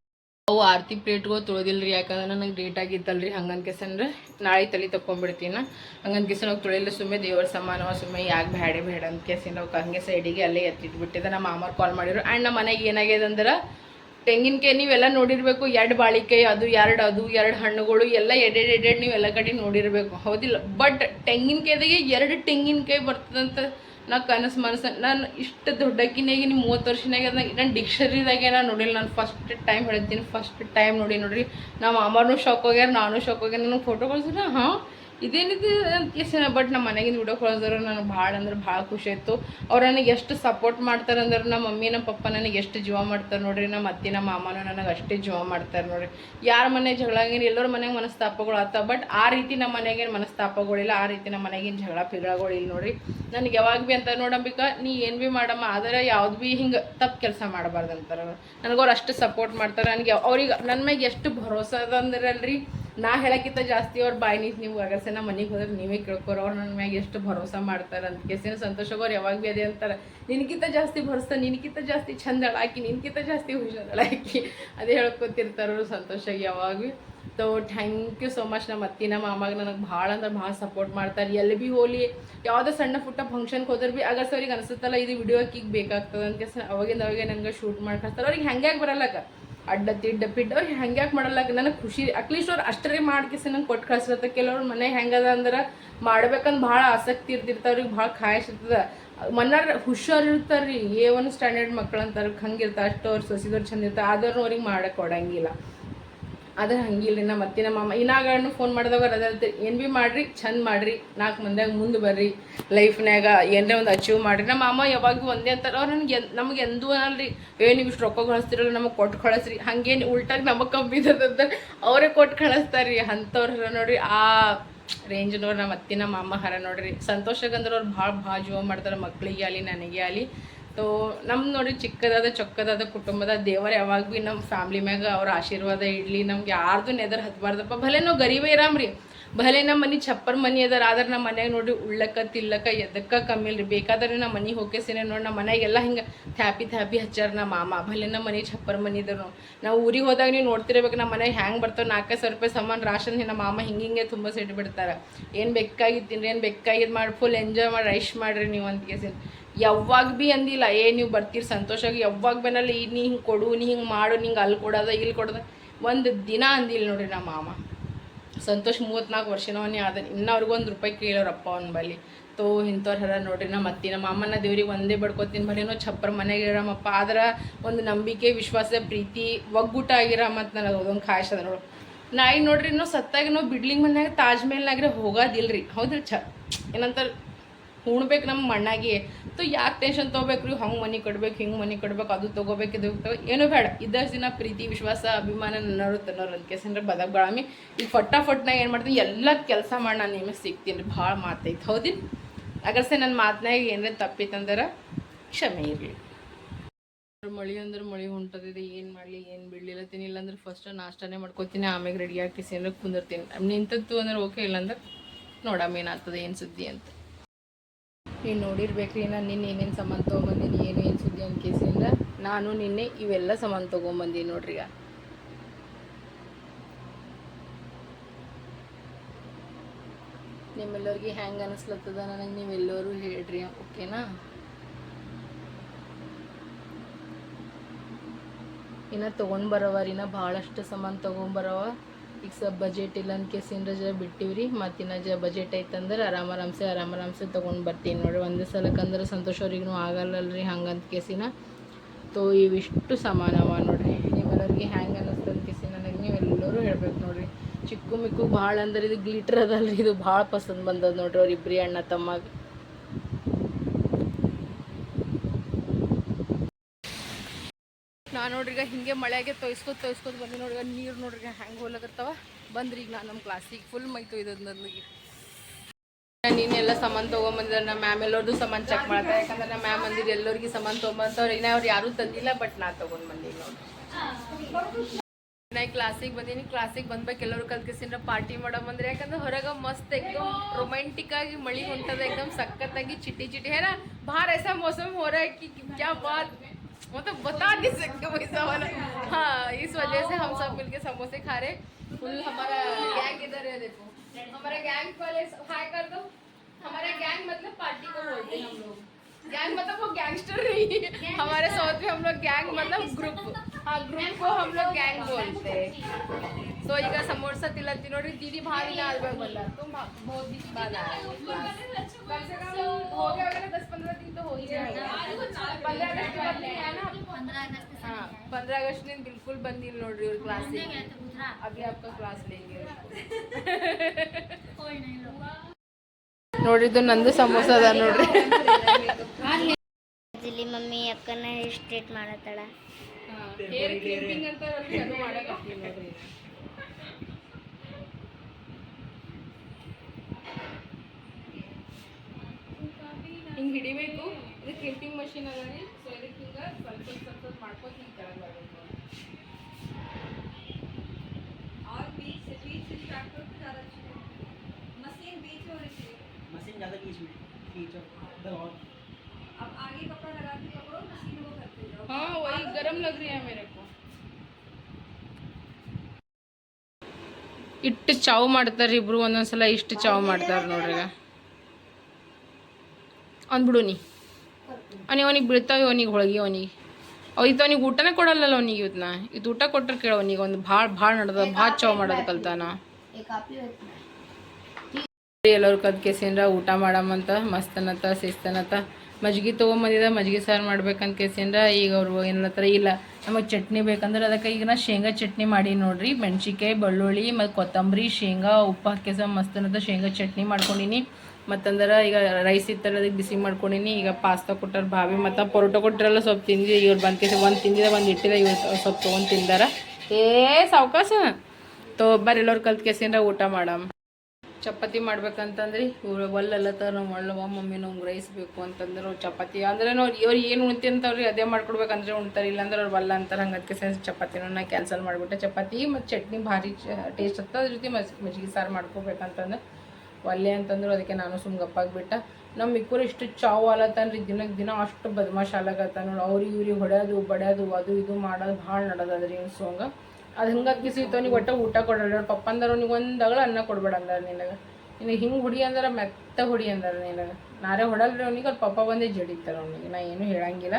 ಅವು ಆರತಿ ಪ್ಲೇಟ್ಗಳು ರೀ ಯಾಕಂದ್ರೆ ನನಗೆ ಡೇಟ್ ಆಗಿತ್ತಲ್ರಿ ಹಂಗನ್ ಕೆಸಂದ್ರೆ ನಾಳೆ ತಲೆ ತಕೊಂಡ್ಬಿಡ್ತೀನಿ ಹಂಗನ್ ಕೆಸನ್ ಹೋಗಿ ತೊಳೆಯಲ್ಲ ಸುಮ್ಮನೆ ದೇವ್ರ ಸಮಾನವ, ಸುಮ್ಮನೆ ಯಾಕೆ ಬೇಡ ಬೇಡ ಅಂತ ಕೆಸಿನ ಅವ್ಕೆ ಹಂಗೆ ಸೈಡಿಗೆ ಅಲ್ಲೇ ಎತ್ತಿಟ್ಬಿಟ್ಟಿದ್ದೆ ನಮ್ಮ ಮಾಮಾರ್ ಕಾಲ್ ಮಾಡಿದ್ರು ಆ್ಯಂಡ್ ನಮ್ಮ ಮನೆಗೆ ಏನಾಗ್ಯದ ಅಂದ್ರೆ ತೆಂಗಿನಕಾಯಿ ನೀವೆಲ್ಲ ನೋಡಿರಬೇಕು, ಎರಡು ಬಾಳಿಕಾಯಿ ಅದು ಎರಡು ಅದು ಎರಡು ಹಣ್ಣುಗಳು, ಎಲ್ಲ ಎಡೆಡ್ ಎಡೆಡ್ ನೀವು ಎಲ್ಲ ಕಡೆ ನೋಡಿರಬೇಕು. ಹೌದಿಲ್ಲ. ಬಟ್ ತೆಂಗಿನಕಾಯಿದಾಗೆ ಎರಡು ತೆಂಗಿನಕಾಯಿ ಬರ್ತದಂತ ನಾ ಕನಸು ಮನಸ್ಸು ನಾನು ಇಷ್ಟು ದೊಡ್ಡಕ್ಕಿನಾಗಿ ನಿಮ್ಮ ಮೂವತ್ತು ವರ್ಷನಾಗ ನಾನು ಡಿಕ್ಷನರಿದಾಗೆ ನಾನು ನೋಡಿಲ್ಲ. ನಾನು ಫಸ್ಟ್ ಟೈಮ್ ಹೇಳ್ತೀನಿ. ಫಸ್ಟ್ ಟೈಮ್ ನೋಡಿ, ನೋಡಿರಿ. ನಮ್ಮ ಅಮ್ಮನೂ ಶಾಕ್ ಹೋಗ್ಯಾರ, ನಾನು ಶಾಕ್ ಹೋಗ್ಯಾರ. ನನಗೆ ಫೋಟೋ ಕಳಿಸಿದ್ರೆ ಹಾಂ? ಇದೇನಿದೆ ಅಂತ ಕೇಸಿನ ಬಟ್ ನಮ್ಮ ಮನೆಗಿಂದ ವಿಡಿಯೋ ಕಳ್ಸಿದ್ರು ನನಗೆ ಭಾಳ ಅಂದ್ರೆ ಭಾಳ ಖುಷಿ ಆಯಿತು. ಅವ್ರು ನನಗೆ ಎಷ್ಟು ಸಪೋರ್ಟ್ ಮಾಡ್ತಾರೆ ಅಂದ್ರೆ ನಮ್ಮ ಮಮ್ಮಿ ನಮ್ಮ ಪಪ್ಪ ನನಗೆ ಎಷ್ಟು ಜೀವ ಮಾಡ್ತಾರೆ ನೋಡ್ರಿ ನಮ್ಮ ಅತ್ತೆ ನಮ್ಮ ಮಾಮನೂ ನನಗೆ ಅಷ್ಟೇ ಜೀವ ಮಾಡ್ತಾರೆ ನೋಡ್ರಿ. ಯಾರ ಮನೆ ಜಗಳ ಆಗಿನ ಎಲ್ಲರ ಮನೆಗೆ ಮನಸ್ತಾಪಗಳು ಆತ ಬಟ್ ಆ ರೀತಿ ನಮ್ಮ ಮನೆಗೇನು ಮನಸ್ತಾಪಗಳಿಲ್ಲ ಆ ರೀತಿ ನಮ್ಮ ಮನೆಗೇನು ಜಗಳ ಪಿಗಳಗಳಿಲ್ಲ ನೋಡ್ರಿ. ನನಗೆ ಯಾವಾಗ ಭೀ ಅಂತ ನೋಡಂಬಿಕ ನೀ ಏನು ಭೀ ಮಾಡಮ್ಮ, ಆದರೆ ಯಾವ್ದು ಭೀ ಹಿಂಗೆ ತಪ್ಪು ಕೆಲಸ ಮಾಡಬಾರ್ದು ಅಂತಾರೆ ನನಗೆ ಅವ್ರು ಅಷ್ಟು ಸಪೋರ್ಟ್ ಮಾಡ್ತಾರೆ. ನನಗೆ ಅವ್ರಿಗೆ ನನ್ನ ಮ್ಯಾಗೆ ಎಷ್ಟು ಭರೋಸಾ ಅದ ಅಂದ್ರೆ ನಾ ಹೇಳಕ್ಕಿಂತ ಜಾಸ್ತಿ ಅವ್ರ ಬಾಯಿ ನಿಂತು ನೀವು ಅಗರ್ಸೆನ ಮನೆಗೆ ಹೋದ್ರೆ ನೀವೇ ಕೇಳ್ಕೊರ. ಅವ್ರು ನನ್ನ ಮ್ಯಾಗ ಎಷ್ಟು ಭರೋಸಾ ಮಾಡ್ತಾರೆ ಅಂತ. ಕೇಸಿನ ಸಂತೋಷ ಅವ್ರು ಯಾವಾಗ ಭೀ ಅದೇ ಅಂತಾರೆ. ನಿನಗಿಂತ ಜಾಸ್ತಿ ಭರೋಸಾ ನಿನಗಿಂತ ಜಾಸ್ತಿ ಚಂದ ಅಳಾಕಿ ನಿನಗಿಂತ ಜಾಸ್ತಿ ಹುಷಾರಳಾಕಿ ಅದೇ ಹೇಳ್ಕೊತಿರ್ತಾರ ಅವರು ಸಂತೋಷ ಯಾವಾಗ ಭೀ so thank you so much ನಮ್ಮ ಅತ್ತಿ ನಮ್ಮ ಮಾಮಾಗ ನನಗೆ ಭಾಳ ಅಂದ್ರೆ ಭಾಳ ಸಪೋರ್ಟ್ ಮಾಡ್ತಾರೆ. ಎಲ್ಲಿ ಭೀ ಹೋಲಿ, ಯಾವುದೋ ಸಣ್ಣ ಪುಟ್ಟ ಫಂಕ್ಷನ್ಗೆ ಹೋದ್ರೆ ಭೀ ಅಗರ್ಸ್ ಅವ್ರಿಗೆ ಅನಿಸುತ್ತಲ್ಲ, ಇದು ವಿಡಿಯೋ ಈಗ ಬೇಕಾಗ್ತದೆ ಅಂತ ಅವಾಗಿಂದ ಅವಾಗೆ ನನಗೆ ಶೂಟ್ ಮಾಡ್ಕೊಳ್ತಾರೆ. ಅವ್ರಿಗೆ ಹೆಂಗೆ ಬರಲ್ಲಕ್ಕ? ಅಡ್ಡ ತಿಡ್ಡ ಪಿಡ್ಡ ಅವ್ರು ಹೆಂಗ್ಯಾಕೆ ಮಾಡಲ್ಲ? ನನಗೆ ಖುಷಿ. ಅಟ್ಲೀಸ್ಟ್ ಅವ್ರು ಅಷ್ಟರೇ ಮಾಡ್ಕೇಸಿ ನಂಗೆ ಕೊಟ್ಟು ಕಳ್ಸಿರತ್ತೆ. ಕೆಲವ್ರು ಮನೆ ಹೆಂಗದ ಅಂದ್ರೆ ಮಾಡ್ಬೇಕಂತ ಭಾಳ ಆಸಕ್ತಿ ಇರ್ತಿರ್ತಾವ ಅವ್ರಿಗೆ ಭಾಳ ಖಾಯಶ್ ಇರ್ತದೆ. ಮನ್ನಾರ ಹುಷಾರ್ ಇರ್ತಾರೆ ರೀ ಏ ಒನ್ ಸ್ಟ್ಯಾಂಡರ್ಡ್ ಮಕ್ಳು ಅಂತಾರೆ ಹಂಗಿರ್ತಾರೆ ಅಷ್ಟು ಅವ್ರು ಸೊಸಿದವ್ರು ಚಂದ ಇರ್ತಾರೆ. ಆದ್ರೂ ಅವ್ರಿಗೆ ಮಾಡಕ್ಕೆ ಕೊಡಂಗಿಲ್ಲ ಅದ್ರ ಹಂಗಿಲ್ಲ ನಮ್ಮ ಅತ್ತೆ, ನಮ್ಮ ಮಾಮ. ಇನ್ನಾಗಣ್ಣು ಫೋನ್ ಮಾಡಿದಾಗ ಅದ ಏನು ಭೀ ಮಾಡ್ರಿ ಚಂದ ಮಾಡ್ರಿ, ನಾಲ್ಕು ಮಂದಿಯಾಗ ಮುಂದೆ ಬರ್ರಿ ಲೈಫ್ನ್ಯಾಗ ಏನರೇ ಒಂದು ಅಚೀವ್ ಮಾಡ್ರಿ. ನಮ್ಮ ಮಾಮ ಯಾವಾಗೂ ಒಂದೇ ಅಂತಾರೆ, ಅವ್ರು ನನಗೆ ನಮಗೆ ಎಂದೂ ಅನ್ನಲ್ರಿ. ಏ, ನೀವು ಇಷ್ಟು ರೊಕ್ಕ ಕಳಿಸ್ತಿರಲ್ಲ, ನಮಗೆ ಕೊಟ್ಟು ಕಳಿಸ್ರಿ. ಹಂಗೇನು ಉಲ್ಟಾಗಿ ನಮಗೆ ಕಮ್ಮಿದಂತ ಅವರೇ ಕೊಟ್ಟು ಕಳಿಸ್ತಾರೆ ರೀ ಅಂಥವ್ರು ನೋಡ್ರಿ, ಆ ರೇಂಜ್ನವ್ರು ನಮ್ಮ ಅತ್ತಿ, ನಮ್ಮ ಮಾಮ ಹರ ನೋಡ್ರಿ. ಸಂತೋಷಗಂದ್ರೆ ಅವ್ರು ಭಾಳ ಭಾಳ ಜೀವ ಮಾಡ್ತಾರೆ ಮಕ್ಕಳಿಗೆ ಆಗಲಿ, ನನಗೆ ಆಗಲಿ. ಸೊ ನಮ್ಮ ನೋಡಿ ಚಿಕ್ಕದಾದ, ಚೊಕ್ಕದಾದ ಕುಟುಂಬದ ದೇವರು ಯಾವಾಗ ಭೀ ನಮ್ಮ ಫ್ಯಾಮ್ಲಿ ಮ್ಯಾಗ ಅವ್ರ ಆಶೀರ್ವಾದ ಇಡ್ಲಿ, ನಮ್ಗೆ ಯಾರ್ದು ನೆದರ್ ಹತ್ಬಾರ್ದಪ್ಪ. ಭಲೆ ನಾವು ಗರೀಬೇ ಇರಾಮ್ರಿ. ಭಲೆ ನಮ್ಮ ಮನೆ ಚಪ್ಪರ್ ಮನಿ ಅದರ, ಆದ್ರೆ ನಮ್ಮ ಮನ್ಯಾಗ ನೋಡಿ ಉಳ್ಳಕ್ಕ, ತಿಲ್ಲಕ್ಕ ಎದಕ್ಕ ಕಮ್ಮಿ ಇಲ್ರಿ ಬೇಕಾದ್ರೆ ನಮ್ಮ ಮನೆ ಹೋಗ್ಕೇಸಿನೇ ನೋಡಿ ನಮ್ಮ ಮನೆಗೆಲ್ಲ ಹಿಂಗೆ ಥ್ಯಾಪಿ ಥ್ಯಾಪಿ ಹಚ್ಚಾರ ನಮ್ಮ ಮಾಮ. ಭಲೆ ನಮ್ಮ ಮನೆ ಚಪ್ಪರ್ ಮನಿ ಇದ್ರು ನಾವು ಊರಿಗೆ ಹೋದಾಗ ನೀವು ನೋಡ್ತಿರ್ಬೇಕು ನಮ್ಮ ಮನೆಗೆ ಹ್ಯಾಂಗೆ ಬರ್ತಾವೆ ನಾಲ್ಕು ಸಾವಿರ ರೂಪಾಯಿ ಸಾಮಾನು ರಾಷನ್ ನಮ್ಮ ಮಾಮ ಹಿಂಗೆ ಹಿಂಗೆ ತುಂಬ ಸಿಟ್ಟು ಬಿಡ್ತಾರೆ. ಏನು ಬೇಕಾಗಿತ್ತು ತಿನ್ರಿ, ಏನು ಬೇಕಾಗಿದ್ದು ಮಾಡಿ ಫುಲ್ ಎಂಜಾಯ್ ಮಾಡಿ ರೈಶ್ ಮಾಡಿರಿ ನೀವು ಅಂತ ಕೇಸಿನ. ಯಾವಾಗ ಭೀ ಅಂದಿಲ್ಲ, ಏ ನೀವು ಬರ್ತೀರಿ ಸಂತೋಷವಾಗಿ, ಯಾವಾಗ ಬೇನಲ್ಲಿ ನೀ ಹಿಂಗೆ ಕೊಡು, ನೀ ಹಿಂಗೆ ಮಾಡು, ನಿಂಗೆ ಅಲ್ಲಿ ಕೊಡೋದ, ಇಲ್ಲಿ ಕೊಡೋದ. ಒಂದು ದಿನ ಅಂದಿಲ್ಲ ನೋಡ್ರಿ ನಮ್ಮ ಮಾಮ. ಸಂತೋಷ್ ಮೂವತ್ನಾಲ್ಕು ವರ್ಷನವನೇ ಆದ ಇನ್ನೂ ಅವ್ರಿಗೊಂದು ರೂಪಾಯಿ ಕೇಳೋರಪ್ಪ ಅವ್ನ ಬಳಿ. ತೋ, ಇಂಥವ್ರು ಹರ ನೋಡ್ರಿ ನಮ್ಮ ಅತ್ತಿ. ನಮ್ಮ ಅಮ್ಮನ ದೇವ್ರಿಗೆ ಒಂದೇ ಬಡ್ಕೋತೀನಿ ಬರೀನೋ ಛಪ್ಪರ್ ಮನೆಗೆ ಇರಮ್ಮಪ್ಪ ಆದ್ರೆ ಒಂದು ನಂಬಿಕೆ, ವಿಶ್ವಾಸ, ಪ್ರೀತಿ, ಒಗ್ಗೂಟ ಆಗಿರಮ್ಮ ಅಂತ ನನಗೆ ಅದೊಂದು ಖಾಯಶ್ ಅದ ನೋಡು. ನಾ ಈಗ ನೋಡ್ರಿ, ಇನ್ನೂ ಸತ್ತಾಗಿ ನಾವು ಬಿಡ್ಲಿಂಗ್ ಮನ್ಯಾಗ ತಾಜ್ ಹೋಗೋದಿಲ್ಲ ಹೋಗೋದಿಲ್ರಿ. ಹೌದ್ರಿ, ಛ. ಏನಂತಾರೆ ಉಣ್ಬೇಕು ನಮ್ಮ ಮಣ್ಣಾಗಿ. ತೋ ಯಾಕೆ ಟೆನ್ಷನ್ ತೊಗೋಬೇಕು ರೀ ಹಂಗೆ ಮನೆ ಕಟ್ಬೇಕು, ಹಿಂಗೆ ಮನೆ ಕಟ್ಬೇಕು, ಅದು ತೊಗೋಬೇಕು, ಇದು ಏನೂ ಬೇಡ. ಇದ್ದಷ್ಟು ದಿನ ಪ್ರೀತಿ, ವಿಶ್ವಾಸ, ಅಭಿಮಾನ ನನ್ನರು ತನ್ನೋರು ಬದಕ್ ಬಾಳಮಿ ಈಗ ಫಟಾಫಟ್ ನಾ ಏನು ಮಾಡ್ತೀನಿ? ಎಲ್ಲ ಕೆಲಸ ಮಾಡಿ ನಾನು ನಿಮಗೆ ಸಿಗ್ತೀನಿ. ರೀ ಭಾಳ ಮಾತೈತೆ. ಹೌದಿಲ್ಲ ಅಗರ್ಸೆ ನನ್ನ ಮಾತನಾಗ ಏನಾರ ತಪ್ಪಿತ್ತಂದ್ರೆ ಕ್ಷಮೆ ಇರಲಿ. ಮಳಿ ಅಂದ್ರೆ ಮಳಿ ಹೊಂಟದಿದೆ. ಏನು ಮಾಡಲಿ, ಏನು ಬಿಡಲಿಲ್ಲ ತಿನ್ನಿಲ್ಲ ಅಂದ್ರೆ ಫಸ್ಟ್ ನಾಷ್ಟಾನೇ ಮಾಡ್ಕೊತೀನಿ. ಆಮೇಲೆ ರೆಡಿ ಹಾಕಿಸಿ ಅಂದ್ರೆ ಕುಂದಿರ್ತೀನಿ. ನಿಂತದ್ದು ಅಂದ್ರೆ ಓಕೆ ಇಲ್ಲಾಂದ್ರೆ ನೋಡಮ್ಮ ಏನಾಗ್ತದೆ, ಏನು ಸುದ್ದಿ ಅಂತ. ನೀವು ನೋಡಿರ್ಬೇಕ್ರಿ, ನಾನು ನಿನ್ನೆ ಏನೇನು ಸಾಮಾನು ತೊಗೊಂಬಂದೀನಿ ಏನು ಏನು ಸುದ್ದಿ ಅಂತ ಕೇಸಿಂದ ನಾನು ನಿನ್ನೆ ಇವೆಲ್ಲ ಸಾಮಾನು ತೊಗೊಂಬಂದೀನಿ ನೋಡ್ರಿ ಈಗ. ನಿಮ್ಮೆಲ್ಲರಿಗೆ ಹ್ಯಾಂಗ್ ಅನಿಸ್ಲತ್ತದ ನನಗೆ ನೀವೆಲ್ಲರೂ ಹೇಳ್ರಿ, ಓಕೆನಾ? ಇನ್ನ ತೊಗೊಂಡು ಬರವ ರೀ, ಇನ್ನು ಭಾಳಷ್ಟು ತಗೊಂಡ್ ತೊಗೊಂಬರವ ಈಗ ಸ್ವಲ್ಪ ಬಜೆಟ್ ಇಲ್ಲ ಅನ್ಕೇಸಿಂದ ಜ ಬಿಟ್ಟಿವ್ರಿ. ಮತ್ತು ಇನ್ನು ಜ ಬಜೆಟ್ ಐತಂದ್ರೆ ಆರಾಮ ಆರಾಮ್ಸೆ ಆರಾಮ ಆರಾಮ್ಸೆ ತೊಗೊಂಡು ಬರ್ತೀನಿ ನೋಡಿ ಒಂದೇ ಸಲಕ್ಕಂದ್ರೆ ಸಂತೋಷ ಅವ್ರಿಗೂ ಆಗಲ್ಲಲ್ರಿ ಹಂಗಂತ ಕೇಸಿನ. ತೋ, ಇವಿಷ್ಟು ಸಮಾನವ ನೋಡ್ರಿ. ನಿಮ್ಮೆಲ್ಲರಿಗೆ ಹ್ಯಾಂಗೆ ಅನ್ನಿಸ್ತದ ಕೇಸಿ ನನಗೆ ನೀವೆಲ್ಲರೂ ಹೇಳ್ಬೇಕು ನೋಡಿರಿ. ಚಿಕ್ಕು ಮಿಕ್ಕು ಭಾಳ ಅಂದ್ರೆ ಇದು ಗ್ಲಿಟ್ರ್ ಅದಲ್ರಿ. ಇದು ಭಾಳ ಪಸಂದ್ ಬಂದದ ನೋಡ್ರಿ ಅವ್ರಿಬ್ರಿ ಅಣ್ಣ ತಮ್ಮಾಗ. ನೋಡ್ರಿಗ ಹಿಂಗೆ ಮಳೆಗೆ ತೊಯ್ಸ್ಕೊತ ತೊಯ್ಸ್ಕೊತ ಬಂದು ನೋಡ್ರಿ ನೀರು ನೋಡ್ರಿ ಹ್ಯಾಂಗೆ ಹೋಗ್ಲಾಕತ್ತಾವ. ಬಂದ್ರಿ ಈಗ ನಾನು ನಮ್ಮ ಕ್ಲಾಸಿಗೆ ಫುಲ್ ಮೈ ತೊಯ್ದು ನನಗೆ ನೀನೆಲ್ಲ ಸಮಾನ್ ತೊಗೊಂಬಂದ್ರೆ ನಮ್ಮ ಮ್ಯಾಮ್ ಎಲ್ಲರದು ಸಮಾನ್ ಚೆಕ್ ಮಾಡ್ತಾರೆ ಯಾಕಂದ್ರೆ ನಮ್ಮ ಮ್ಯಾಮ್ ಅಂದಿರಿ ಎಲ್ಲರಿಗೆ ತಗೊಂಬಂತ ತೊಗೊಂಬಂತವ್ರು, ಇನ್ನೂ ಅವ್ರು ಯಾರು ತಂದಿಲ್ಲ ಬಟ್ ನಾ ತಗೊಂಡ್ ಬಂದೀನಿ ನೋಡ್ರಿ. ನಾ ಕ್ಲಾಸಿಗೆ ಬಂದೀನಿ ಕ್ಲಾಸಿಗೆ ಬಂದ್ಬೇಕು ಎಲ್ಲರೂ ಕಲ್ಕಿಸಿನ ಪಾರ್ಟಿ ಮಾಡೋಮಂದ್ರೆ ಯಾಕಂದ್ರೆ ಹೊರಗೆ ಮಸ್ತ್ ಎಕ್ದಮ್ ರೊಮ್ಯಾಂಟಿಕ್ ಆಗಿ ಮಳಿ ಹೊಂಟದ, ಎಕ್ದಮ್ ಸಖತ್ತಾಗಿ ಚಿಟಿ ಚಿಟಿ ಹೇರ ಭಾರ ಐಸ ಮೋಸಮ್ ಹೊರಕಿ ಕ್ಯಾ ಬಾತ್. है कि क्या बात मतलब बता नहीं सकते वैसा वाला हाँ इस वजह से हम सब मिलके समोसे खा रहे फुल हमारा गैंग इधर है देखो हमारा गैंग वाले हाय कर दो हमारा गैंग मतलब पार्टी को बोलते हैं हम लोग गैंग मतलब वो गैंगस्टर नहीं है हमारे साउथ में हम लोग गैंग मतलब ग्रुप हाँ ग्रुप को हम लोग गैंग बोलते हैं ಸೊ ಈಗ ಸಮೋಸ ತಿಲ್ಲತ್ತಿ ನೋಡ್ರಿ ದೀದಿ ಭಾರಿ ಆಲ್ಬೇಕು ಬಲ್ಲ तुम बहुत दिन बाद आए हो class. कम से कम हो गया होगा ना दस पंद्रह दिन तो हो ही जाएगा पंद्रह अगस्त के बाद नहीं आया ना हाँ पंद्रह अगस्त दिन बिल्कुल बंदी ನೋಡ್ರಿ ಇವ್ರ ಕ್ಲಾಸಿಗೆ अभी आपका क्लास लेंगे ನೋಡ್ರಿ ಇದು ನಂದು ಸಮೋಸ ಅದ ನೋಡ್ರಿ ಇಲ್ಲಿ ಮಮ್ಮಿ ಅಕ್ಕನ ಹೇರ್ ಸ್ಟ್ರೇಟ್ ಮಾಡತ್ತಾಳ ಹೇರ್ ಕ್ಲಿಪ್ಪಿಂಗ್ ಅಂತ ಹೇಳ್ತೀವಿ, ಅದು ಮಾಡಕತ್ತೀವಿ ನೋಡ್ರಿ ಹಿಂಗೆ ಹಿಡಿಬೇಕು ಇದು ಕ್ಲಿಪ್ಪಿಂಗ್ ಮಷಿನ್ ಅದ ರೀ ಸೊ ಇದಕ್ಕೆ ಹಿಂಗೆ ಸ್ವಲ್ಪ ಸ್ವಲ್ಪ ಸ್ವಲ್ಪ ಮಾಡ್ಕೊಂಡು ಹಿಂಗೆ ಕೆಳಗೆ ಬರ್ಬೇಕು ನೋಡ್ರಿ. और बीच से बीच से स्टार्ट करो तो ज़्यादा अच्छी लगेगी मशीन बीच में होनी चाहिए मशीन ज़्यादा बीच में खींचो दबाओ अब आगे कपड़ा लगा के पकड़ो मशीन वो करते जाओ हाँ वही गरम लग रही है मेरे को ಇಟ್ಟು ಚಾವು ಮಾಡ್ತಾರೆ ಇಬ್ರು ಒಂದೊಂದ್ಸಲ ಇಷ್ಟು ಚಾವು ಮಾಡ್ತಾರೆ ನೋಡ್ರಿ ಈಗ ಅಂದ್ಬಿಡು ನೀ ಅವ್ನಿಗೆ ಅವನಿಗೆ ಬೀಳ್ತಾವೆ ಅವನಿಗೆ ಹೋಳಿಗೆ ಅವನಿಗೆ. ಇದು ಅವನಿಗೆ ಊಟನೇ ಕೊಡಲ್ಲಲ್ಲ ಅವನಿಗೆ ಇವತ್ತನ್ನ ಇದು ಊಟ ಕೊಟ್ಟರೆ ಕೇಳ ಅವನಿಗೆ ಒಂದು ಭಾಳ ಭಾಳ ನಡೆದ ಭಾಳ ಚಾವ್ ಮಾಡೋದು ಕಲ್ತಾನ. ಎಲ್ಲರೂ ಕದ್ ಕೇಸಿಂದ್ರ ಊಟ ಮಾಡಮಂತ ಮಸ್ತನತ ಅನತ ಮಜ್ಗಿ ತೊಗೊಂಬಂದಿದ್ದ ಮಜ್ಗಿ ಸಾರು ಮಾಡ್ಬೇಕಂತ ಕೇಸಿಂದ್ರ ಈಗ ಅವ್ರು ಏನತ್ತರ ಇಲ್ಲ. ನಮಗೆ ಚಟ್ನಿ ಬೇಕಂದ್ರೆ ಅದಕ್ಕೆ ಈಗ ನಾ ಶೇಂಗಾ ಚಟ್ನಿ ಮಾಡಿ ನೋಡ್ರಿ. ಮೆಣಸಿನ್ಕಾಯಿ ಬೆಳ್ಳುಳ್ಳಿ ಮತ್ತು ಕೊತ್ತಂಬರಿ ಶೇಂಗಾ ಉಪ್ಪು ಹಾಕಿಸ ಮಸ್ತನತ ಶೇಂಗಾ ಚಟ್ನಿ ಮಾಡ್ಕೊಂಡಿನಿ. ಮತ್ತಂದ್ರೆ ಈಗ ರೈಸ್ ಇತ್ತಲ್ಲ ಅದಕ್ಕೆ ಬಿಸಿ ಮಾಡ್ಕೊಂಡಿನಿ. ಈಗ ಪಾಸ್ತಾ ಕೊಟ್ಟಾರ ಭಾವಿ ಮತ್ತು ಪರೋಟ ಕೊಟ್ಟರಲ್ಲ ಸ್ವಲ್ಪ ತಿಂದಿ ಇವ್ರು ಬಂದ್ ಕೇಸ ಒಂದು ತಿಂದಿದ ಒಂದು ಇಟ್ಟಿದ ಇವ್ರು ಸ್ವಲ್ಪ ತೊಗೊಂಡು ತಿಂದಾರ. ಏ ಸಾವಕಾಶ ತೊ ಬರ್ರಿ, ಎಲ್ಲರು ಕಲ್ತ್ ಕೇಸಿಂದ ಊಟ ಮಾಡಮ್. ಚಪಾತಿ ಮಾಡ್ಬೇಕಂತಂದ್ರಿ. ಇವ್ರು ಒಲ್ಲಲ್ಲತ್ತಾರ ನಾವು ಒಳ್ಳವ ಮಮ್ಮಿ ನಮ್ಗೆ ರೈಸ್ ಬೇಕು ಅಂತಂದ್ರೆ ಚಪಾತಿ. ಅಂದ್ರೆ ನಾವು ಇವ್ರು ಏನು ಉಣ್ತಿಂತವ್ರಿ ಅದೇ ಮಾಡ್ಕೊಡ್ಬೇಕಂದ್ರೆ ಉಣ್ತಾರೆ. ಇಲ್ಲಾಂದ್ರೆ ಅವ್ರು ಒಲ್ಲ ಅಂತಾರೆ. ಹಂಗದಕ್ಕೆ ಸೆನ್ಸ್ ಚಪಾತಿನ ನಾ ಕ್ಯಾನ್ಸಲ್ ಮಾಡಿಬಿಟ್ಟೆ. ಚಪಾತಿ ಮತ್ತು ಚಟ್ನಿ ಭಾರಿ ಟೇಸ್ಟ್ ಆಗ್ತದ ಅದ್ರ ಜೊತೆ ಮಜ್ಜಿಗೆ ಸಾರು ಮಾಡ್ಕೋಬೇಕಂತಂದ್ರೆ ಒಲ್ಲೆ ಅಂತಂದ್ರು ಅದಕ್ಕೆ ನಾನು ಸುಮ್ ಗಪ್ಪಾಗ್ಬಿಟ್ಟ ನಮ್ಮ ಮಿಕ್ಕೂರು ಇಷ್ಟು ಚಾವು ಆಲತ್ತನ್ರಿ ದಿನಕ್ಕೆ ದಿನ ಅಷ್ಟು ಬದಮಾಶ್ ಆಲಾಗತ್ತ ನೋಡಿ. ಅವ್ರಿಗೆ ಇವ್ರಿಗೆ ಹೊಡೆಯೋದು, ಬಡ್ಯೋದು, ಅದು ಇದು ಮಾಡೋದು ಭಾಳ ನಡೋದದ್ರಿ ಇವ್ನು ಸೋಂಗ. ಅದು ಹಿಂಗೆ ಇತ್ತು, ಅವ್ನಿಗೆ ಒಟ್ಟ ಊಟ ಪಪ್ಪ ಅಂದ್ರೆ ಅವ್ನಿಗೆ ಒಂದು ಅಗಳ ಅನ್ನ ಕೊಡ್ಬೇಡ ಅಂದಾರ ನಿನಗೆ. ನಿನಗೆ ಹಿಂಗೆ ಹುಡಿ ಅಂದ್ರೆ, ಮೆತ್ತ ಹುಡಿ ಅಂದಾರ ನಿನಗೆ. ನಾರೇ ಹೊಡಲ್ರಿ ಅವ್ನಿಗೆ ಅವ್ರ ಪಪ್ಪ ಬಂದೇ ಜಡಿತಾರೆ ಅವ್ನಿಗೆ. ನಾ ಏನೂ ಹೇಳಂಗಿಲ್ಲ.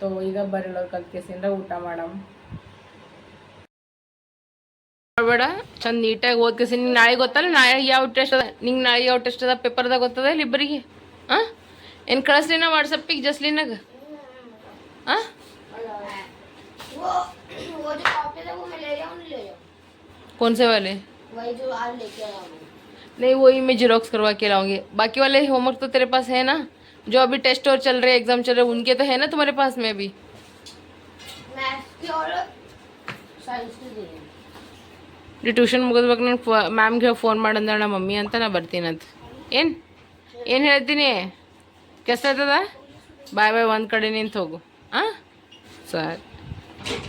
ತೋ, ಈಗ ಬರಲ್ಲ ಅವ್ರು ಕಲ್ತ್ಕೇಸಿಂದ ಊಟ ಮಾಡಮ್. ಮಾಡ್ಬೇಡ ಚಂದ ನೀಟಾಗಿ ಓದ್ಕೇಸಿ ನಿಂಗೆ ನಾಳೆ ಗೊತ್ತಲ್ಲ ನಾಳೆ ಯಾವ ಟೆಸ್ಟ್ ಅದ ನಿಂಗೆ ನಾಳೆ ಯಾವ ಟೆಸ್ಟ್ ಅದ ಪೇಪರ್ದಾಗ ಗೊತ್ತದ ಇಲ್ಲಿ ಇಬ್ಬರಿಗೆ ಹಾಂ ಏನು ಕಳಿಸ್ರಿ ನಾ ವಾಟ್ಸಪ್ಪಿಗೆ ಜಸ್ಲಿನಾಗ ಹಾಂ वो वो जो कॉपी था वो मैं ले रहा हूँ नहीं ले रहा कौन से वाले वही जो आज लेके आया हूँ नहीं वही मैं जेरोक्स करवा के लाऊंगी बाकी वाले होमवर्क तो तेरे पास है ना जो अभी टेस्ट और चल रहे एग्जाम चल रहे उनके तो है ना तुम्हारे पास में भी मैथ्स की और साइंस की दे रही हूँ ಈ ಟ್ಯೂಷನ್ ಮುಗಿದ್ಬೇಕು ನಾನು ಫೋ ಮ್ಯಾಮ್ಗೆ ಫೋನ್ ಮಾಡಂದಳ ಮಮ್ಮಿ ಅಂತ ನಾ ಬರ್ತೀನಂತ ಏನು ಏನು ಹೇಳ್ತೀನಿ ಕೆಸ ಆಯ್ತದ ಬಾಯ್ ಬಾಯ್ ಒಂದು ಕಡೆ ನಿಂತು ಹೋಗು ಹಾಂ ಸರಿ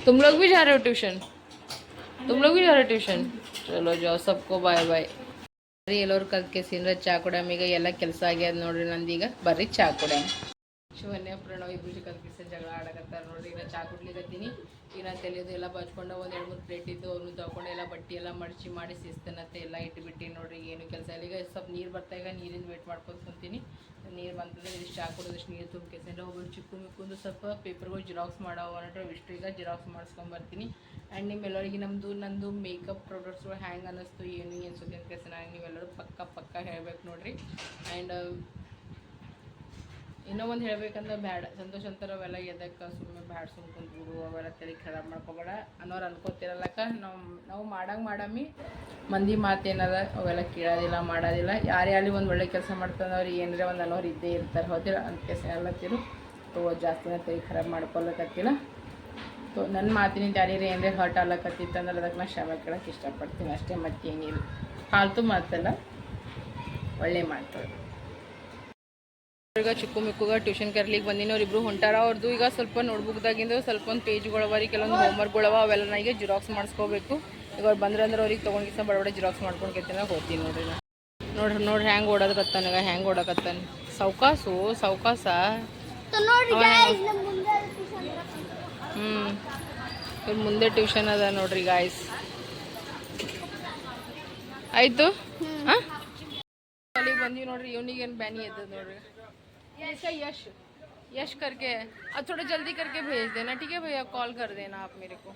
तुम लोग भी जा रहे हो ट्यूशन तुम लोग भी जा रहे हो ट्यूशन चलो जाओ सबको ಬಾಯ್ ಬಾಯ್ ಬರ್ರಿ ಎಲ್ಲರೂ ಕಲ್ತ್ ಕೇಸಿಂದ್ರ ಚಾ ಕುಡ್ಯಾಮ ಈಗ ಎಲ್ಲ ಕೆಲಸ ಆಗ್ಯದ ನೋಡ್ರಿ ನಂದೀಗ ಬರ್ರಿ ಚಾ ಕುಡ್ಯಾಮ ಶಿವನ್ಯ ಪ್ರಣವ್ ಇಬ್ರು ಕೇಸ ಜಗಳ ಆಡಕತ್ತಾರ ನೋಡ್ರಿ. ಈಗ ಚಾ ಕುಡ್ಲಿಕತ್ತೀನಿ. ಇನ್ನ ತಲೆದು ಎಲ್ಲ ಬಚ್ಕೊಂಡು ಒಂದು ಎರಡು ಮೂರು ಪ್ಲೇಟ್ ಇದ್ದು ಅವನು ತೊಗೊಂಡು ಎಲ್ಲ ಬಟ್ಟೆ ಎಲ್ಲ ಮಡಚಿ ಮಾಡಿ ಶಿಸ್ತನತ್ತೆ ಎಲ್ಲ ಇಟ್ಬಿಟ್ಟು ನೋಡ್ರಿ. ಏನು ಕೆಲಸ ಇಲ್ಲ. ಈಗ ಸ್ವಲ್ಪ ನೀರು ಬರ್ತಾ ಈಗ ನೀರಿಂದ ವೇಟ್ ಮಾಡ್ಕೊಂಡು ಕುಂತೀನಿ. ನೀರು ಬಂತಂದ್ರೆ ಇಷ್ಟು ಚಾ ಕುಡಿದಷ್ಟು ನೀರು ತುಂಬಿಕೆಸಂದ್ರೆ ಒಬ್ಬರು ಚಿಕ್ಕ ಮಿಕ್ಕೊಂದು ಸ್ವಲ್ಪ ಪೇಪರ್ಗಳು ಜಿರಾಕ್ಸ್ ಮಾಡೋ ಅನ್ನೋ ಇಷ್ಟು ಈಗ ಜಿರಾಕ್ಸ್ ಮಾಡಿಸ್ಕೊಂಬರ್ತೀನಿ ಆ್ಯಂಡ್ ನಿಮ್ಮೆಲ್ಲರಿಗೆ ನಮ್ಮದು ನಂದು ಮೇಕಪ್ ಪ್ರಾಡಕ್ಟ್ಸ್ಗಳು ಹ್ಯಾಂಗೆ ಅನ್ನಿಸ್ತು. ಏನು ಏನು ಅಂತ ಕೇಳ್ಸಿ ನಾನು ನೀವೆಲ್ಲರೂ ಪಕ್ಕ ಪಕ್ಕ ಹೇಳ್ಬೇಕು ನೋಡ್ರಿ. ಆ್ಯಂಡ್ ಇನ್ನೂ ಒಂದು ಹೇಳ್ಬೇಕಂದ್ರೆ ಬ್ಯಾಡ. ಸಂತೋಷ ಅಂತಾರೆ ಅವೆಲ್ಲ ಎದಕ್ಕೆ ಸುಮ್ಮನೆ ಬ್ಯಾಡ ಸುಮ್ಮನೆ ಕುಂತ್ಬಿಡು, ಅವೆಲ್ಲ ತಲೆ ಖರಾಬ್ ಮಾಡ್ಕೊಬೇಡ ಅನ್ನೋರು ಅನ್ಕೋತಿರಲ್ಲಕ್ಕ ನಾವು ನಾವು ಮಾಡಂಗೆ ಮಾಡಮ್ಮಿ, ಮಂದಿ ಮಾತೇನದ ಅವೆಲ್ಲ ಕೇಳೋದಿಲ್ಲ, ಮಾಡೋದಿಲ್ಲ. ಯಾರೇ ಆಗಲಿ ಒಂದು ಒಳ್ಳೆ ಕೆಲಸ ಮಾಡ್ತಾರೆ ಅವ್ರಿಗೆ ಏನರ ಒಂದು ಅನ್ನೋರು ಇದ್ದೇ ಇರ್ತಾರೆ ಹೌದಿಲ್ಲ ಅಂತ ಕೆಲಸ ಎಲ್ಲತ್ತಿರು ತೋ, ಜಾಸ್ತಿನ ತಲೆ ಖರಾಬ್ ಮಾಡ್ಕೊಳಕತ್ತಿಲ್ಲ ಸೊ ನನ್ನ ಮಾತಿನಿಂದ ಯಾರ್ಯಾರು ಏನರೇ ಹರ್ಟ್ ಆಗ್ಲಕತ್ತಿತ್ತಂದ್ರೆ ಅದಕ್ಕೆ ನಾ ಕ್ಷಮೆ ಕೇಳಕ್ಕೆ ಇಷ್ಟಪಡ್ತೀನಿ. ಅಷ್ಟೇ ಮತ್ತೇನಿಲ್ಲ. ಫಾಲ್ತು ಮಾತಲ್ಲ, ಒಳ್ಳೆ ಮಾತು ಈಗ ಚಿಕ್ಕು ಮಿಕ್ಕುಗ ಟ್ಯೂಷನ್ ಕರ್ಲಿಕ್ಕೆ ಬಂದಿನಿ ಅವ್ರಿಬ್ರು ಹೊಂಟಾರ. ಅವ್ರದ್ದು ಈಗ ಸ್ವಲ್ಪ ನೋಟ್ಬುಕ್ದಾಗಿಂದ ಸ್ವಲ್ಪ ಒಂದು ಪೇಜ್ಗಳವ ರೀ ಕೆಲವೊಂದು ಹೋಮ್ವರ್ಕ್ಗಳವ ಅವೆಲ್ಲ ನಾ ಈಗ ಜಿರಾಕ್ಸ್ ಮಾಡಿಸ್ಕೋಬೇಕು. ಈಗ ಅವ್ರು ಬಂದ್ರೆ ಅಂದ್ರೆ ಅವ್ರಿಗೆ ತೊಗೊಂಡು ಬಡಬಡ ಜಿರಾಕ್ಸ್ ಮಾಡ್ಕೊಂಡು ನಾವು ಹೋಗ್ತೀನಿ ನೋಡ್ರಿ ನಾ. ನೋಡ್ರಿ ನೋಡ್ರಿ ಹೆಂಗೆ ಓಡೋದಕತ್ತಾನ ಈಗ ಹೆಂಗೆ ಓಡಕತ್ತಾನ ಸೌಕಾಸು ಸೌಕಾಸ. ಹ್ಞೂ ಇವ್ರ ಮುಂದೆ ಟ್ಯೂಷನ್ ಅದ ನೋಡ್ರಿ ಗಾಯ್ಸ್ ಆಯಿತು? ಹಾಂ? ಅಲ್ಲಿಗೆ ಬಂದೀವಿ ನೋಡ್ರಿ ಇವ್ನಿಗೇನು ಬ್ಯಾನಿ ಎದ್ದದ ನೋಡ್ರಿ. इसका यश यश करके अब थोड़ा जल्दी करके भेज देना ठीक है भैया कॉल कर देना आप मेरे को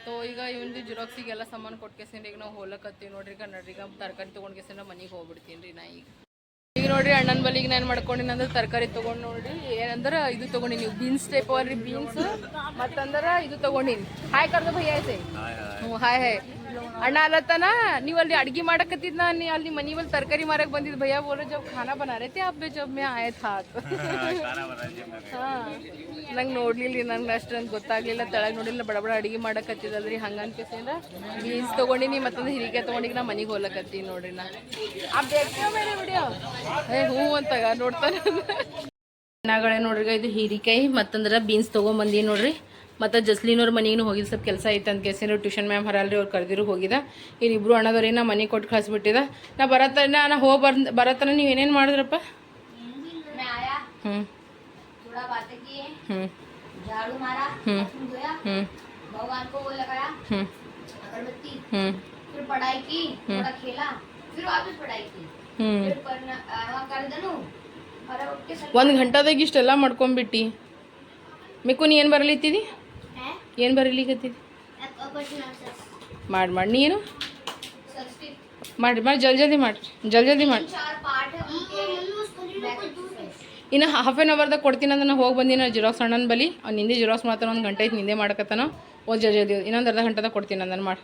तो ಈಗ ಇವಂದು ಜಿರಾಕ್ಸಿಗೆಲ್ಲ ಸಾಮಾನು ಕೊಟ್ಕೆಸಿಂದ ಈಗ ನಾವು ಹೋಲಕತ್ತೀವಿ ನೋಡ್ರಿ ಕನ್ನಡ್ರಿ ಈಗ ತರಕಾರಿ ತೊಗೊಂಡ್ಕೆಸಿಂದ ಮನೆಗೆ ಹೋಗ್ಬಿಡ್ತೀನಿ ರೀ ನಾ ಈಗ ಈಗ ನೋಡ್ರಿ ಅಣ್ಣನ ಬಲಿಗೆ ನಾನು ಮಾಡ್ಕೊಂಡಿನಂದ್ರೆ ತರಕಾರಿ ತೊಗೊಂಡು ನೋಡ್ರಿ ಏನಂದ್ರೆ ಇದು ತೊಗೊಂಡಿನಿ ನೀವು ಬೀನ್ಸ್ ಟೈಪ್ ಅವ್ರಿ ಬೀನ್ಸ್ ಮತ್ತಂದ್ರೆ ಇದು ತೊಗೊಂಡಿನಿ ಹಾಯ್ ಕರ್ದು ಭಯ್ಯ ಐತೆ ಹ್ಞೂ ಹಾಯ್ ಹಾಯ್ ಅಣ್ಣ ಅಲ್ಲತನ ನೀವು ಅಲ್ಲಿ ಅಡ್ಗೆ ಮಾಡಕತ್ತಿದ್ ನಾ ನೀ ಅಲ್ಲಿ ಮನಿ ಬಲ್ ತರಕಾರಿ ಮಾರಕ್ ಬಂದಿದ್ ಭಯ ಬೋಲೋ ಜಬ್ ಖಾನಾ ಬನಾ ರೇ ಬೇ ಜಬ್ ಮೇ ಆಯ್ತು ಹಾತ್ ಹಾ ನಂಗೆ ನೋಡ್ಲಿಲ್ಲ ನಂಗೆ ಅಷ್ಟು ನಂಗೆ ಗೊತ್ತಾಗ್ಲಿಲ್ಲ ತಳಗ್ ನೋಡಿಲ್ಲ ಬಡ ಬಡ ಅಡಿಗೆ ಮಾಡಕತ್ತಿದಲ್ರಿ ಹಂಗ ಕೇಸಿಂದ ಬೀನ್ಸ್ ತಗೊಂಡಿನಿ ಮತ್ತೊಂದು ಹಿರಿಕೆ ತಗೊಂಡಿಗೆ ನಾ ಮನಿಗೆ ಹೋಲಕತ್ತಿ ನೋಡ್ರಿ ನಾ. ಆ ಹೂ ಅಂತಾಗ ನೋಡ್ತಾನೆ. ನೋಡ್ರಿ ಇದು ಹೀರಿಕಾಯಿ ಮತ್ತಂದ್ರ ಬೀನ್ಸ್ ತೊಗೊಂಬಂದಿ ನೋಡ್ರಿ. ಮತ್ತು ಜಸ್ಲಿನವ್ರ ಮನೆಗೂ ಹೋಗಿದ್ದು ಸ್ವಲ್ಪ ಕೆಲಸ ಐತೆ ಅಂತ ಕೇಸಿನ ಟ್ಯೂಷನ್ ಮ್ಯಾಮ್ ಹರಲ್ರಿ ಅವ್ರು ಕರೆದಿರು ಹೋಗಿದ ಇಲ್ಲಿ ಇಬ್ಬರು ಅಣ್ಣದವ್ರಿಗೆ ನಾ ಮನೆ ಕೊಟ್ಟು ಕಳಿಸ್ಬಿಟ್ಟಿದ ನಾ ಬರತ್ತ ನಾ ಹೋಗಿ ಬರ್ ಬರತ್ತನ ನೀವು ಏನೇನು ಮಾಡಿದ್ರಪ್ಪ? ಹ್ಞೂ ಹ್ಞೂ ಹ್ಞೂ ಹ್ಞೂ ಹ್ಞೂ हम्म फिर ಒಂದು ಗಂಟೆದಾಗ ಇಷ್ಟೆಲ್ಲ ಮಾಡ್ಕೊಂಬಿಟ್ಟು. ಮಿಕ್ಕು ನೀ ಏನು ಬರಲಿತ್ತಿದಿ ಏನು ಬರೀಲಿಕ್ಕತ್ತಿದ್ದಿ ಮಾಡಿ ಮಾಡಿ. ನೀನು? ಮಾಡಿರಿ ಮಾಡಿ, ಜಲ್ ಜಲ್ದಿ ಮಾಡಿ, ಜಲ್ ಜಲ್ದಿ ಮಾಡಿ. ಇನ್ನು ಹಾಫ್ ಆನ್ ಅವರ್ದಾಗ ಕೊಡ್ತೀನಿ ಅಂದ್ರೆ ನಾನು ಹೋಗಿ ಬಂದಿನ ಜಿರಾಕ್ಸ್ ಅಣ್ಣನ ಬಲಿ ಅವ್ನು ನಿಂದೆ ಜಿರಾಕ್ಸ್ ಮಾಡ್ತಾನೆ, ಒಂದು ಗಂಟೆ ಐತೆ ನಿಂದೆ ಮಾಡಕತ್ತಾನ. ಓ ಜಲ್ ಜಲ್ದಿ, ಇನ್ನೊಂದು ಅರ್ಧ ಗಂಟೆದಾಗ ಕೊಡ್ತೀನಿ ನಾನು ಮಾಡಿ.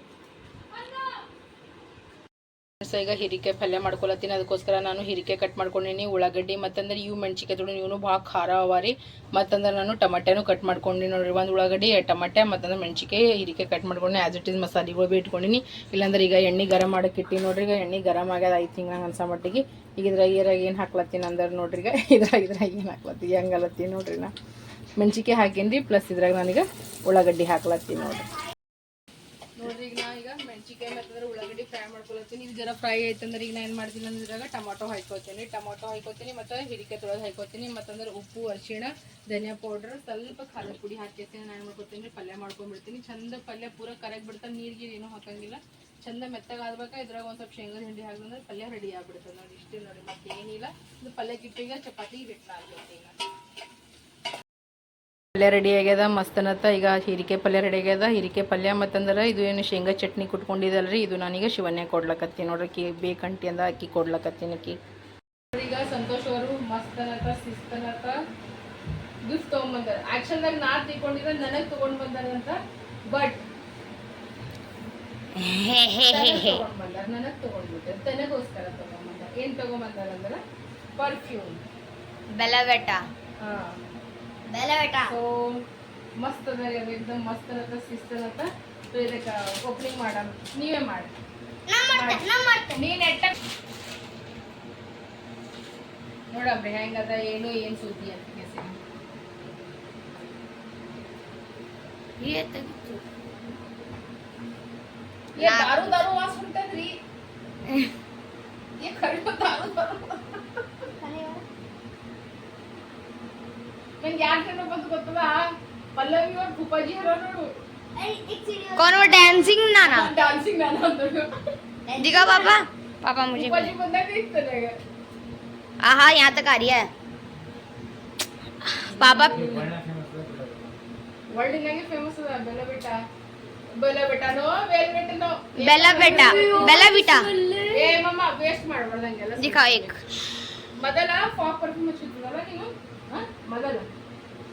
ಸೊ ಈಗ ಹಿರಿಕೆ ಪಲ್ಯ ಮಾಡ್ಕೊಳತ್ತೀನಿ. ಅದಕ್ಕೋಸ್ಕರ ನಾನು ಹಿರಿಕೆ ಕಟ್ ಮಾಡ್ಕೊಂಡೀನಿ. ಉಳ್ಳಾಗಡ್ಡಿ ಮತ್ತಂದ್ರೆ ಇವು ಮೆಣಸಿಕಾಯಿ ತೊಗೊಂಡು ಇವನು ಭಾಳ ಖಾರ ಅವ ರೀ. ಮತ್ತಂದ್ರೆ ನಾನು ಟಮಟೆನೂ ಕಟ್ ಮಾಡ್ಕೊಂಡಿನಿ ನೋಡ್ರಿ. ಒಂದು ಉಳ್ಳಾಗಡ್ಡಿ ಟಮಟೆ, ಮತ್ತಂದ್ರೆ ಮೆಣಸಿಕಾಯಿ ಹಿರಿಕೆ ಕಟ್ ಮಾಡ್ಕೊಂಡು ಆ್ಯಸ್ ಇಟ್ ಈಸ್ ಮಸಾಲೆಗಳು ಭೀ ಇಟ್ಕೊಂಡಿನಿ ಇಲ್ಲಾಂದ್ರೆ ಈಗ ಎಣ್ಣೆ ಗರಂ ಇಟ್ಟಿ ನೋಡ್ರಿ. ಈಗ ಎಣ್ಣೆ ಗರಂ ಆಗ್ಯದ ಐತಿ ತಿಂಗಳ ಅನ್ಸೋ ಮಟ್ಟಿಗೆ. ಈಗ ಇದ್ರಾಗ ಇದ್ರಾಗ ಏನು ಹಾಕ್ಲತ್ತೀನಿ ಅಂದ್ರೆ ನೋಡ್ರಿ. ಈಗ ಇದ್ರಾಗ ಇದ್ರಾಗ ಏನು ಹಾಕ್ಲತ್ತೀನಿ ಹೆಂಗಲತ್ತೀನಿ ನೋಡ್ರಿ ನಾ. ಮೆಣಸಿಕಾಯಿ ಹಾಕೀನಿ ರೀ ಪ್ಲಸ್ ಇದ್ರಾಗ ನನಗೆ ಉಳ್ಳಾಗಡ್ಡಿ ಹಾಕ್ಲತ್ತೀನಿ ನೋಡ್ರಿ. ನೋಡ್ರಿ, ಈಗ ನಾ ಈಗ ಮೆಣಸಿಕಾಯಿ ಉಳ್ಳಾಗಡ್ಡಿ ಫ್ರೈ ಮಾಡ್ಕೊಳತ್ತೀನಿ. ಇದು ಜರ ಫ್ರೈ ಆಯ್ತಂದ್ರೆ ಈಗ ನಾ ಏನು ಮಾಡ್ತೀನಿ ಅಂದ್ರಾಗ ಟೊಮೊಟೊ ಹಾಕೋತೀನಿ ಟೊಮಾಟೊ ಹಾಕೋತೀನಿ ಮತ್ತು ಹಿರಿಕಾಯಿ ತೊಳೆದು ಹಾಕೋತೀನಿ ಮತ್ತಂದ್ರೆ ಉಪ್ಪು, ಅರಿಶಿಣ, ಧನಿಯಾ ಪೌಡ್ರ್ ಸ್ವಲ್ಪ ಖಾರದ ಪುಡಿ ಹಾಕಿರ್ತೀನಿ ನಾನು ಏನು ಮಾಡ್ಕೊತೀನಿ? ಪಲ್ಯ ಮಾಡ್ಕೊಂಡ್ಬಿಡ್ತೀನಿ. ಚಂದ ಪಲ್ಯ ಪೂರ ಕರೆಕ್ಟ್ ಬಿಡ್ತಾನೆ ನೀರಿಗೆ ಏನೂ ಹಾಕಂಗಿಲ್ಲ. ಚಂದ ಮೆತ್ತಗೆ ಆದ್ಬೇಕಾ, ಇದ್ರಾಗ ಒಂದು ಸ್ವಲ್ಪ ಶೇಂಗಾ ಹಿಂಡಿ ಹಾಕಿದ್ರೆ ಪಲ್ಯ ರೆಡಿ ಆಗ್ಬಿಡ್ತದೆ ನೋಡಿ ಇಷ್ಟೇ ನೋಡಿ ಮತ್ತೆ ಏನಿಲ್ಲ ಇದು ಪಲ್ಯ ಕಿಟ್ಟಿಗೆ ಚಪಾತಿ ಹಿಟ್ಟು ಆಗ್ಬೇಕು ಈಗ ಪಲ್ಯ ರೆಡಿ ಆಗ್ಯದ ಮಸ್ತನತ್ತ ಈಗ ಹೀರಿಕೆ ಪಲ್ಯ ರೆಡಿ ಆಗ್ಯದ. ಹೀರಿಕೆ ಪಲ್ಯ ಮತ್ತಂದ್ರೆ ಇದು ಏನು ಶೇಂಗಾ ಚಟ್ನಿ ಕುಟ್ಕೊಂಡಿದಲ್ರಿ? ಇದು ನಾನೀಗ ಶಿವನ್ಯ ಕೊಡ್ಲಕತ್ತೀನಿ ನೋಡ್ರಿ ಕಿ ಬೇಕಂಟಿ ಅಂದ ಅಕ್ಕಿ ಕೊಡ್ಲಕತ್ತೀನಿ ಅಕ್ಕಿ. ಈಗ ಸಂತೋಷ್ ಅವರು ಮಸ್ತನತ್ತ ಶಿಸ್ತನತ್ತ ಗಿಫ್ಟ್ ತೊಗೊಂಡ್ಬಂದಾರ ಆ್ಯಕ್ಷನ್ದಾಗ ನಾ ತಿಳ್ಕೊಂಡಿದ್ರೆ ನನಗೆ ತೊಗೊಂಡು ಬಂದಾರಂತ ಬಟ್ ಬಂದಾರ ನನಗೆ ತೊಗೊಂಡ್ಬಿಟ್ಟಾರ ತನಗೋಸ್ಕರ ತೊಗೊಂಡ್ಬಂದಾರ ಏನು ತೊಗೊಂಡ್ಬಂದಾರ ಅಂದ್ರೆ? ಪರ್ಫ್ಯೂಮ್ ಬೆಲವೆಟ ಹಾ. बेला बेटा ಸೊ ಮಸ್ತ್ ಅದ ರೀ ಅದು एकदम ಮಸ್ತ್ ಅದ ಸಿಸ್ಟರ್ ಅಂತ ಸೊ ಇದಕ್ಕೆ ಓಪನಿಂಗ್ ಮಾಡಮ್ ನೀವೇ ಮಾಡಿ ನೀನ್ ಎಟ್ಟ ನೋಡಮ್ರಿ ಹೆಂಗದ ಏನು ಏನ್ ಸುದ್ದಿ ಅಂತ ಕೇಸಿ ये तक ಏ ದಾರು ದಾರು ವಾಸ ಹೊಂಟದ್ರಿ ಏ ಕಡಿಮೆ ದಾರು ದಾರು ನಂಗೆ ಯಾಕೆ ಬಂದು ಗೊತ್ತದ ಪಲ್ಲವಿ ಅವ್ರ ಪುಪ್ಪಾಜಿ ಹರ ನೋಡು कौन वो डांसिंग नाना डान्सिंग नाना दिखा पापा पापा मुझे उपाजी बंदा दिसतं आहा यहाँ तक आ रही है पापा ವರ್ಲ್ಡ್ ಇಂದಾಗೆ ಫೇಮಸ್ ಅದ ಬೆಲ್ಲ ಬೆಟ್ಟ ಬೆಲ್ಲ ಬೆಟ್ಟ ನೋ ಬೇಲ್ ಬೆಟ್ಟ ನೋ बेला बेटा बेला बेटा ಏ ಮಮ್ಮ ವೇಸ್ಟ್ ಮಾಡ್ಬಾರ್ದಂಗೆಲ್ಲ दिखाओ एक ಮೊದಲ ಫಾಕ್ ಪರ್ಫ್ಯೂಮ್ ಹಚ್ಚಿದ್ರಲ್ಲ ನೀನು ಹಾ? ಮೊದಲ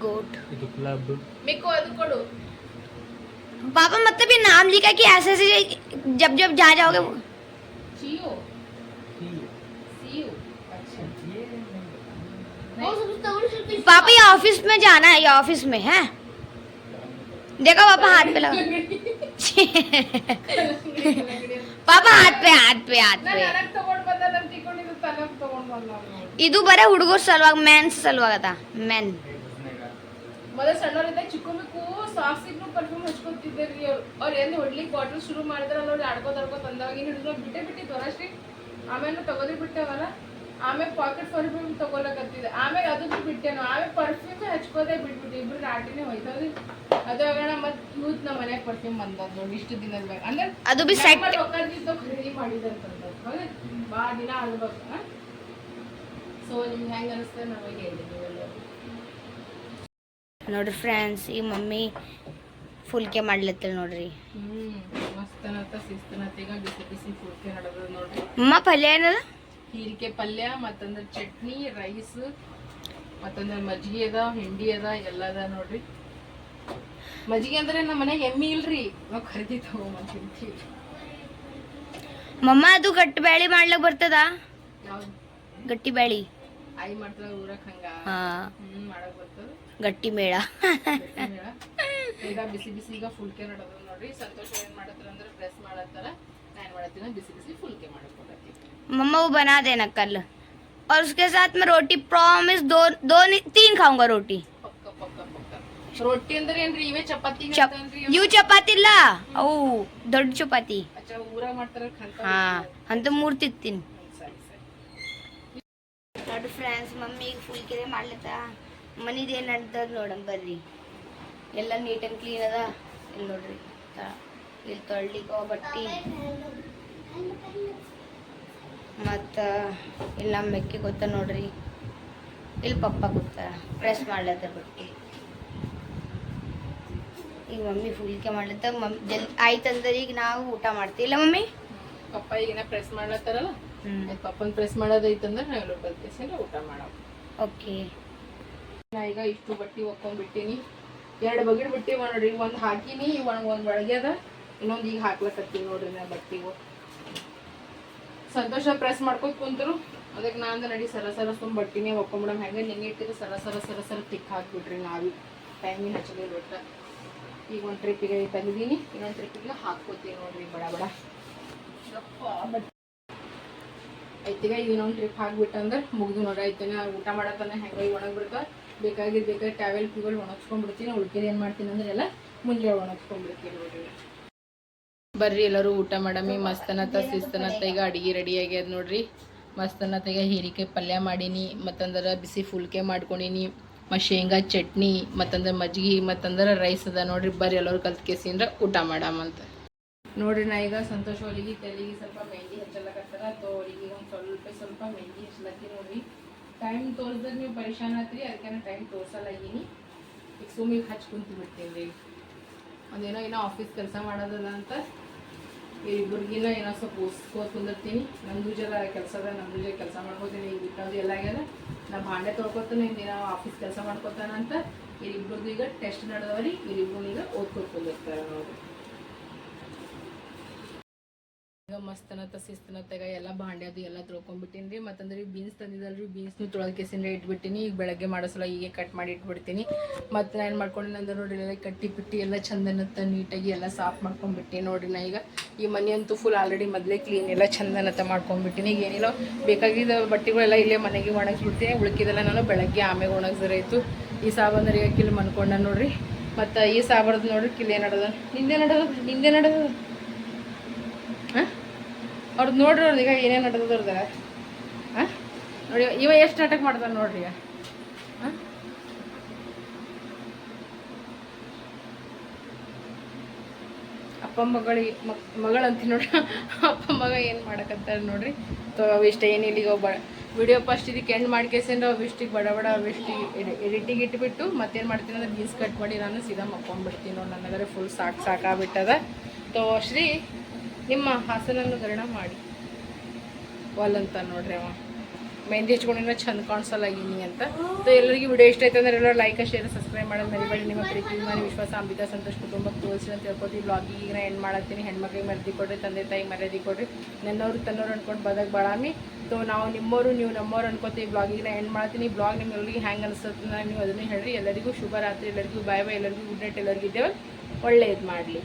गोट ಇದು club ಮಿಕ್ಕು ಅದು ಕೊಡು पापा मतलब ये नाम लिखा कि ऐसे ऐसे जब जब जहाँ जाओगे वो- ಚಿಯೋ ठीक ಸಿಯು अच्छा ये पापा ये ऑफिस में जाना है ये ऑफिस में है देखो पापा हाथ पे लगा ಪಾಪಾ ಹಾತ್ ಪೇ ಹಾತ್ ಪೇ ಹಾತ್ ನಾನು ಪೇ ನನಗ್ ತಗೊಂಡ್ ಬಂದ ನನ್ ತಿಕ್ಕೊಂಡಿದ್ದು ತನಗ್ ತಗೊಂಡ್ ಬಂದ ಅವ್ನು. ಇದು ಬರೀ ಹುಡುಗರ ಸಲುವಾಗಿ ಮೆನ್ಸ್ ಸಲುವಾಗದ ಮೆನ್ घुसने का ಮೊದಲ ಸಣ್ಣವರಿದ್ದಾಗ ಚಿಕ್ಕ ಮಿಕ್ಕು ಸಾಕ್ಸಿಗ್ನು ಪರ್ಫ್ಯೂಮ್ ಹಚ್ಕೊತಿದ್ರಿ ಅವ್ರು. ಅವ್ರು ಎಲ್ಲಿ ಹೊಡ್ಲಿಕ್ಕೆ ಬಾಟಲ್ ಶುರು ಮಾಡಿದ್ರೆ ನೋಡಿ ಆಡ್ಕೋತ ತಂದಾಗ ಏನು ಹಿಡಿದ್ರು ಬಿಟ್ಟೆ ಬಿಟ್ಟು ಅಷ್ಟೇ ಆಮೇಲೆ ತಗೋದಿ ಬಿಟ್ಟೆವಲ್ಲ. ಆಮೇಲೆ ಪಾಕೆಟ್ ಪರ್ಫ್ಯೂಮ್ ತಗೊಳಕತ್ತಿದೆ ಆಮೇಲೆ ಅದು ಬಿಟ್ಟೆನು ಆಮೇಲೆ ಪರ್ಫ್ಯೂಮ್ ಹಚ್ಕೋದೇ ಬಿಟ್ಬಿಟ್ಟು ಇಬ್ರು ರಾಟಿನೇ ಹೋಯ್ತವ್ರಿ. ಅದು ಆಗೋಣ ಮತ್ತೆ ಯೂತ್ ನಮ್ಮ ಮನೆಗೆ ಪರ್ಫ್ಯೂಮ್ ಬಂದದ್ದು ನೋಡಿ ಇಷ್ಟು ದಿನದ ಬೇಕು ಅಂದ್ರೆ ಅದು ಬಿ ಸೆಟ್ ನಮ್ಮಲ್ಲಿ ಒಕ್ಕಲ್ದಿದ್ದು ಖರೀದಿ ಮಾಡಿದೆ ಹೌದಾ ಭಾಳ ದಿನ ಆಗ್ಬೇಕು. ಸೊ ನಿಮ್ಗೆ ಹೆಂಗೆ ಅನಿಸ್ತದೆ ನಮಗೆ ಹೇಳಿ ನೀವೆಲ್ಲರೂ ನೋಡ್ರಿ ಫ್ರೆಂಡ್ಸ್ ಈ ಮಮ್ಮಿ ಫುಲ್ಕೆ ಮಾಡ್ಲತ್ತಲ್ ನೋಡ್ರಿ. ಅಮ್ಮ ಪಲ್ಯ ಏನದ? ಹೀರಿಕೆ ಪಲ್ಯ ಮತ್ತಂದ್ರ ಚಟ್ನಿ ರೈಸ್ ಮತ್ತಂದ್ರ ಮಜ್ಜಿಗೆ ಅದ ಹಿಂಡಿ ಅದ ಎಲ್ಲ ಅದ ನೋಡ್ರಿ. ಮಜ್ಜಿಗೆ ಅಂದ್ರೆ ನಮ್ಮ ಮನೆ ಎಮ್ಮಿ ಇಲ್ರಿ. ನಾವು ಖರೀದಿ ತಗೊಂಬಂದ್ ಮಮ್ಮ ಅದು ಗಟ್ಟಿ ಬ್ಯಾಳಿ ಮಾಡ್ಲಕ್ ಬರ್ತದ? ಗಟ್ಟಿ ಬ್ಯಾಳಿ. ಆಯಿ ಮಾಡ್ತಾರ ಊರಕ್ ಹಂಗ? ಮಾಡಕ್ ಬರ್ತದ. ಗಟ್ಟಿ ಮೇಳ ಮೇಳ. ಈಗ ಬಿಸಿ ಬಿಸಿ ಈಗ ಫುಲ್ಕೆ ನಡೆದ ನೋಡ್ರಿ ಸಂತೋಷ ಏನ್ ಮಾಡತ್ತಾರ ಅಂದ್ರೆ ಡ್ರೆಸ್ ಮಾಡತ್ತಾರ ನಾ ಏನ್ ಮಾಡತ್ತೀನಿ ಬಿಸಿ ಬಿಸಿ ಫುಲ್ಕೆ ಮಾಡಕೊಡತ್ತೀನಿ मम्मा वो बना देना कल और उसके साथ में रोटी प्रॉमिस दो दो नहीं तीन खाऊंगा रोटी ಪಕ್ಕ ಪಕ್ಕ ಪಕ್ಕ ರೊಟ್ಟಿ ಅಂದ್ರೆ ಏನ್ರಿ ಇವೇ ಚಪಾತಿ ಚಪ್ ಇವು ಚಪಾತಿ ಇಲ್ಲ ಅವು ದೊಡ್ಡ ಚಪಾತಿ ಅಚ್ಚಾ ಊರ ಮಾಡ್ತಾರ ಖಂತ ಹಾ ಅಂತ ಮೂರ್ ತಿಂತೀನಿ ಸರಿ ಸರಿ ನೋಡ್ರಿ ಫ್ರೆಂಡ್ಸ್ ಮಮ್ಮಿ ಫುಲ್ ಕೆರೆ ಮಾಡ್ಲತ್ತ ಮನಿದು ಏನು ಅಂತ ನೋಡಮ್ ಬರ್ರಿ. ಎಲ್ಲ ನೀಟ್ ಆ್ಯಂಡ್ ಕ್ಲೀನ್ ಅದ. ಇಲ್ಲಿ ನೋಡ್ರಿ ಇಲ್ಲಿ ತೊಳ್ಲಿಕ್ಕೆ ಬಟ್ಟಿ ಮತ್ತು ಇಲ್ಲಿ ನಮ್ಮ ಮೆಕ್ಕಿ ಗೊತ್ತ ನೋಡ್ರಿ. ಇಲ್ಲಿ ಪಪ್ಪ ಗೊತ್ತ ಪ್ರೆಸ್ ಮಾಡ್ಲತ್ತ ಬಟ್ಟಿ ಈಗ ಮಮ್ಮಿ ಫುಲ್ಕೆ ಮಾಡ್ಲತ್ತ. ಮಮ್ಮಿ ಜಲ್ ಆಯ್ತಂದ್ರೆ ಈಗ ನಾವು ಊಟ ಮಾಡ್ತೀವಿಲ್ಲ ಮಮ್ಮಿ? ಪಪ್ಪ ಈಗಿನ ಪ್ರೆಸ್ ಮಾಡ್ಲತ್ತಾರಲ್ಲ? ಪಪ್ಪನ್ ಪ್ರೆಸ್ ಮಾಡೋದೈತಂದ್ರೆ ನಾವು ಬರ್ತೀವಿ ಊಟ ಮಾಡೋ ಓಕೆ ನಾ ಈಗ ಇಷ್ಟು ಬಟ್ಟಿ ಒಕ್ಕೊಂಡ್ಬಿಟ್ಟಿನಿ. ಎರಡು ಬಗೆಟ್ ಬಿಟ್ಟಿವ ನೋಡ್ರಿ. ಒಂದ್ ಹಾಕಿನಿ ಒಂದ್ ಒಂದ್ ಒಳಗೆ ಅದ. ಇನ್ನೊಂದ್ ಈಗ ಹಾಕ್ಲಕತ್ತೀನಿ ನೋಡ್ರಿ ನಾ ಬಟ್ಟಿವು ಸಂತೋಷ ಪ್ರೆಸ್ ಮಾಡ್ಕೊತ ಕುಂತರು. ಅದಕ್ಕೆ ನಾ ಅಂದ್ರೆ ನಡಿ ಸರ ಸರ ಸುಮ್ ಬಟ್ಟಿನೇ ಒಕ್ಕೊಂಬಿಡಮ್. ಹೆಂಗೆ ನೆನೆ ಇಟ್ಟಿದ್ರೆ ಸರ ಸರ ಸರ ಸರ ತಿಕ್ ಹಾಕ್ಬಿಟ್ರಿ ನಾವಿ. ಟೈಮಿಂಗ್ ಹಚ್ಚಲಿ ಬಿಟ್ಟ ಈಗ ಒಂದು ಟ್ರಿಪ್ಪಿಗೆ ತೆಗ್ದೀನಿ ಇನ್ನೊಂದು ಟ್ರಿಪ್ಪಿಗೆ ಹಾಕೋತೀನಿ ನೋಡ್ರಿ, ಬಡ ಬಡ. ಐತಿಗ ಈಗ ಇನ್ನೊಂದು ಟ್ರಿಪ್ ಹಾಕ್ಬಿಟ್ಟಂದ್ರೆ ಮುಗಿದು ನೋಡ್ರಿ ಐತಿನ ಊಟ ಮಾಡತನ ಹೆಂಗ ಒಣಗಿ ಬಿಡ್ತಾವ ಬೇಕಾಗಿದ್ದು ಬೇಕಾಗಿ ಟಾವೆಲ್ ಪಿವಲ್ ಒಣಗಿಸ್ಕೊಂಡ್ಬಿಡ್ತೀನಿ, ಉಳ್ಕಿದ ಏನು ಮಾಡ್ತೀನಿ ಅಂದ್ರೆ ಎಲ್ಲ ಮುಂಜಾನೆ ಒಣಗಿಸ್ಕೊಂಡ್ಬಿಡ್ತೀನಿ ಬರ್ರಿ ಎಲ್ಲರೂ ಊಟ ಮಾಡಮಿ ಮಸ್ತನತ್ತ ಶಿಸ್ತನತ್ತ ಈಗ ಅಡುಗೆ ರೆಡಿ ಆಗ್ಯದ ನೋಡ್ರಿ. ಮಸ್ತನತ್ತ ಈಗ ಹೀರಿಕಾಯಿ ಪಲ್ಯ ಮಾಡೀನಿ, ಮತ್ತಂದ್ರೆ ಬಿಸಿ ಫುಲ್ಕೆ ಮಾಡ್ಕೊಂಡಿನಿ, ಮತ್ತು ಶೇಂಗಾ ಚಟ್ನಿ, ಮತ್ತಂದ್ರೆ ಮಜ್ಜಿಗೆ ಮತ್ತಂದ್ರೆ ರೈಸ್ ಅದ ನೋಡ್ರಿ. ಬರ್ರಿ ಎಲ್ಲರೂ ಕಲ್ತ್ ಕೇಸಿಂದ್ರೆ ಊಟ ಮಾಡಾಮಂತ ನೋಡ್ರಿ ನಾ ಈಗ ಸಂತೋಷ ಅವರಿಗೆ ತಲೆಗೆ ಸ್ವಲ್ಪ ಮೆಹಂದಿ ಹಚ್ಚಲಕತ್ತಾರ ತೋ ಅವರಿಗೆ ಒಂದು ಸ್ವಲ್ಪ ಸ್ವಲ್ಪ ಮೆಹಂದಿ ಹಚ್ಚಲತ್ತಿ ನೋಡ್ರಿ. ಟೈಮ್ ತೋರಿಸಿದ್ರೆ ನೀವು ಪರೇಶಾನ್ ಆತ್ರಿ ಅದಕ್ಕೆ ಟೈಮ್ ತೋರ್ಸಲ್ಲಾಗೀನಿ ಈಗ ಸುಮ್ಮಿಗೆ ಹಚ್ಚಿ ಕುಂತು ಬಿಡ್ತೀನಿ ರೀ. ಒಂದೇನೋ ಏನೋ ಆಫೀಸ್ ಕೆಲಸ ಮಾಡೋದಲ್ಲ ಅಂತ. ಇಬ್ಬರಿಗಿನ್ನ ಏನೋ ಸ್ವಲ್ಪ ಓದಿಸ್ಕೋತ ಕುಂದಿರ್ತೀನಿ. ನಮ್ದು ಜಲ ಕೆಲಸದ ನಮ್ದು ಜರ ಕೆಲಸ ಮಾಡ್ಕೋತೀನಿ. ಈಗ ಬಿಟ್ಟೋದು ಎಲ್ಲ ಆಗ್ಯದ. ನಾ ಭಾಂಡೆ ತೊಳ್ಕೊತಾನೆ ಏನೋ ಆಫೀಸ್ ಕೆಲಸ ಮಾಡ್ಕೊತಾನಂತ ಅಂತ. ಇವರಿಬ್ರದ್ದು ಈಗ ಟೆಸ್ಟ್ ನಡೆದವ್ರಿ ಇವರಿಬ್ರು ಈಗ ಓದ್ಕೋತ ಕುಂದಿರ್ತಾರೆ ನೋಡ್ರಿ. ಈಗ ಮಸ್ತನತ್ತ ಶಿಸ್ತನತ್ತಾಗ ಎಲ್ಲ ಬಾಂಡೆ ಅದು ಎಲ್ಲ ತೊಳ್ಕೊಂಡ್ಬಿಟ್ಟಿನಿ ರೀ. ಮತ್ತಂದ್ರೆ ಬೀನ್ಸ್ ತಂದಿದ್ದಲ್ರಿ ಬೀನ್ಸ್ನು ತೊಳಕೆಸಿಂದ ಇಟ್ಬಿಟ್ಟಿನಿ. ಈಗ ಬೆಳಗ್ಗೆ ಮಾಡೋಸಲ ಹೀಗೆ ಕಟ್ ಮಾಡಿ ಇಟ್ಬಿಡ್ತೀನಿ. ಮತ್ತು ನಾನು ಏನು ಅಂದ್ರೆ ನೋಡ್ರಿ ಎಲ್ಲ ಕಟ್ಟಿ ಪಿಟ್ಟಿ ಎಲ್ಲ ಚಂದನತ್ತ ನೀಟಾಗಿ ಎಲ್ಲ ಸಾಫ್ ಮಾಡ್ಕೊಂಡ್ಬಿಟ್ಟಿನಿ ನೋಡ್ರಿ ನಾ ಈಗ. ಈ ಮನೆ ಅಂತೂ ಫುಲ್ ಆಲ್ರೆಡಿ ಮೊದಲೇ ಕ್ಲೀನ್ ಎಲ್ಲ ಚಂದನತ್ತ ಮಾಡ್ಕೊಂಡ್ಬಿಟ್ಟಿನಿ. ಈಗ ಏನಿಲ್ಲ, ಬೇಕಾಗಿದ್ದ ಬಟ್ಟೆಗಳೆಲ್ಲ ಇಲ್ಲೇ ಮನೆಗೆ ಒಣಗಿಸ್ಬಿಡ್ತೀನಿ ಉಳ್ಕಿದೆಲ್ಲ ನಾನು ಬೆಳಗ್ಗೆ ಆಮೇಲೆ ಒಣಗಿಸಿರಾಯ್ತು. ಈ ಸಾಬಂದ್ರೆ ಈಗ ಕಿಲ್ ಮನ್ಕೊಂಡ ನೋಡ್ರಿ. ಮತ್ತು ಈ ಸಾಬರ್ದು ನೋಡ್ರಿ, ಕಿಲ್ ಏನು ನಡದ ನಿಂದೆ ನಡದ ನಿಂದೆ ನಡದ ಅವ್ರದ್ದು ನೋಡ್ರಿ ಅವ್ರದ್ದು ಈಗ ಏನೇನು ನಡ್ದದ ಅವ್ರದ. ಹಾಂ ನೋಡಿ, ಇವ ಎಷ್ಟು ನಾಟಕ ಮಾಡ್ತಾನೆ ನೋಡ್ರಿ ಹಾಂ ಅಪ್ಪ ಮಗಳಿಗೆ ಮಕ್ ಮಗಳಂತ ನೋಡ್ರಿ. ಅಪ್ಪ ಮಗ ಏನು ಮಾಡಕತ್ತಾರೆ ನೋಡ್ರಿ. ತೊ ಅವಿಷ್ಟ ಏನು ಈಗ ಬಡ ವಿಡಿಯೋ ಫಸ್ಟ್ ಇದಕ್ಕೆ ಎಂಡ್ ಮಾಡ್ಕೇಸಂದ್ರೆ ಅವಿಷ್ಟಿಗೆ ಬಡ ಬಡ ಅವಿಷ್ಟಿಗೆ ಎಡಿಟಿಗೆ ಇಟ್ಬಿಟ್ಟು ಮತ್ತೇನು ಮಾಡ್ತೀನಿ ಅಂದ್ರೆ ಬೀಸ್ ಕಟ್ ಮಾಡಿ ನಾನು ಸೀದಾ ಮಕ್ಕೊಂಬಿಡ್ತೀನಿ ನೋಡಿ ನನಗರೆ ಫುಲ್ ಸಾಕು ಸಾಕಾಗ್ಬಿಟ್ಟದ. ತೋ, ಶ್ರೀ ನಿಮ್ಮ ಹಾಸನನ್ನು ಗರಣ ಮಾಡಿ. ವಾಲ್ ಅಂತ ನೋಡ್ರಿ ಅವ. ಮೆಹಂದಿ ಹಚ್ಕೊಂಡಿನ ಚಂದ ಕಾಣಿಸಲ್ಲ ಆಗಿನಿ ಅಂತ. ಸೊ ಎಲ್ಲರಿಗೂ ವಿಡಿಯೋ ಇಷ್ಟ ಆಯ್ತು ಅಂದ್ರೆ ಎಲ್ಲರೂ ಲೈಕ್ ಶೇರ್ ಸಬ್ಸ್ಕ್ರೈಬ್ ಮಾಡೋದು ಮರಿಬೇಡಿ. ನಿಮ್ಮ ಪ್ರೀತಿ ಮನೆ ವಿಶ್ವಾಸ ಅಂಬಿಕಾ ಸಂತೋಷ್ ಕುಟುಂಬಕ್ಕೆ ತೋರಿಸಿ ಅಂತ ಹೇಳ್ಕೊತೀವಿ. ಬ್ಲಾಗಿಗೆ ಈಗ ಎಂಡ್ ಮಾಡತ್ತೀನಿ. ಹೆಣ್ಮಕ್ಳಿಗೆ ಮರ್ದಿ ಕೊಡ್ರಿ, ತಂದೆ, ತಾಯಿ ಮರ್ಯಾದೆ ಕೊಡ್ರಿ. ನನ್ನವ್ರು ತನ್ನೋರು ಅನ್ಕೊಂಡು ಬದಕ್ ಬಾಳಾಮಿ ಸೊ ನಾವು ನಿಮ್ಮವರು, ನೀವು ನಮ್ಮವ್ರು ಅನ್ಕೋತೀವಿ. ಬ್ಲಾಗಿಗೆ ನಾ ಎಂಡ್ ಮಾಡ್ತೀನಿ ಬ್ಲಾಗ್ ನಿಮ್ಮೆಲ್ಲರಿಗೆ ಹ್ಯಾಂಗೆ ಅನಿಸುತ್ತೆ ನೀವು ಅದನ್ನೇ ಹೇಳ್ರಿ. ಎಲ್ಲರಿಗೂ ಶುಭ ರಾತ್ರಿ. ಎಲ್ಲರಿಗೂ ಬಾಯ್ ಬಾಯ್ ಎಲ್ಲರಿಗೂ ಗುಡ್ ನೈಟ್ ಎಲ್ಲರಿಗೂ ಇದ್ದೇವೆ. ಒಳ್ಳೇದು ಮಾಡಲಿ.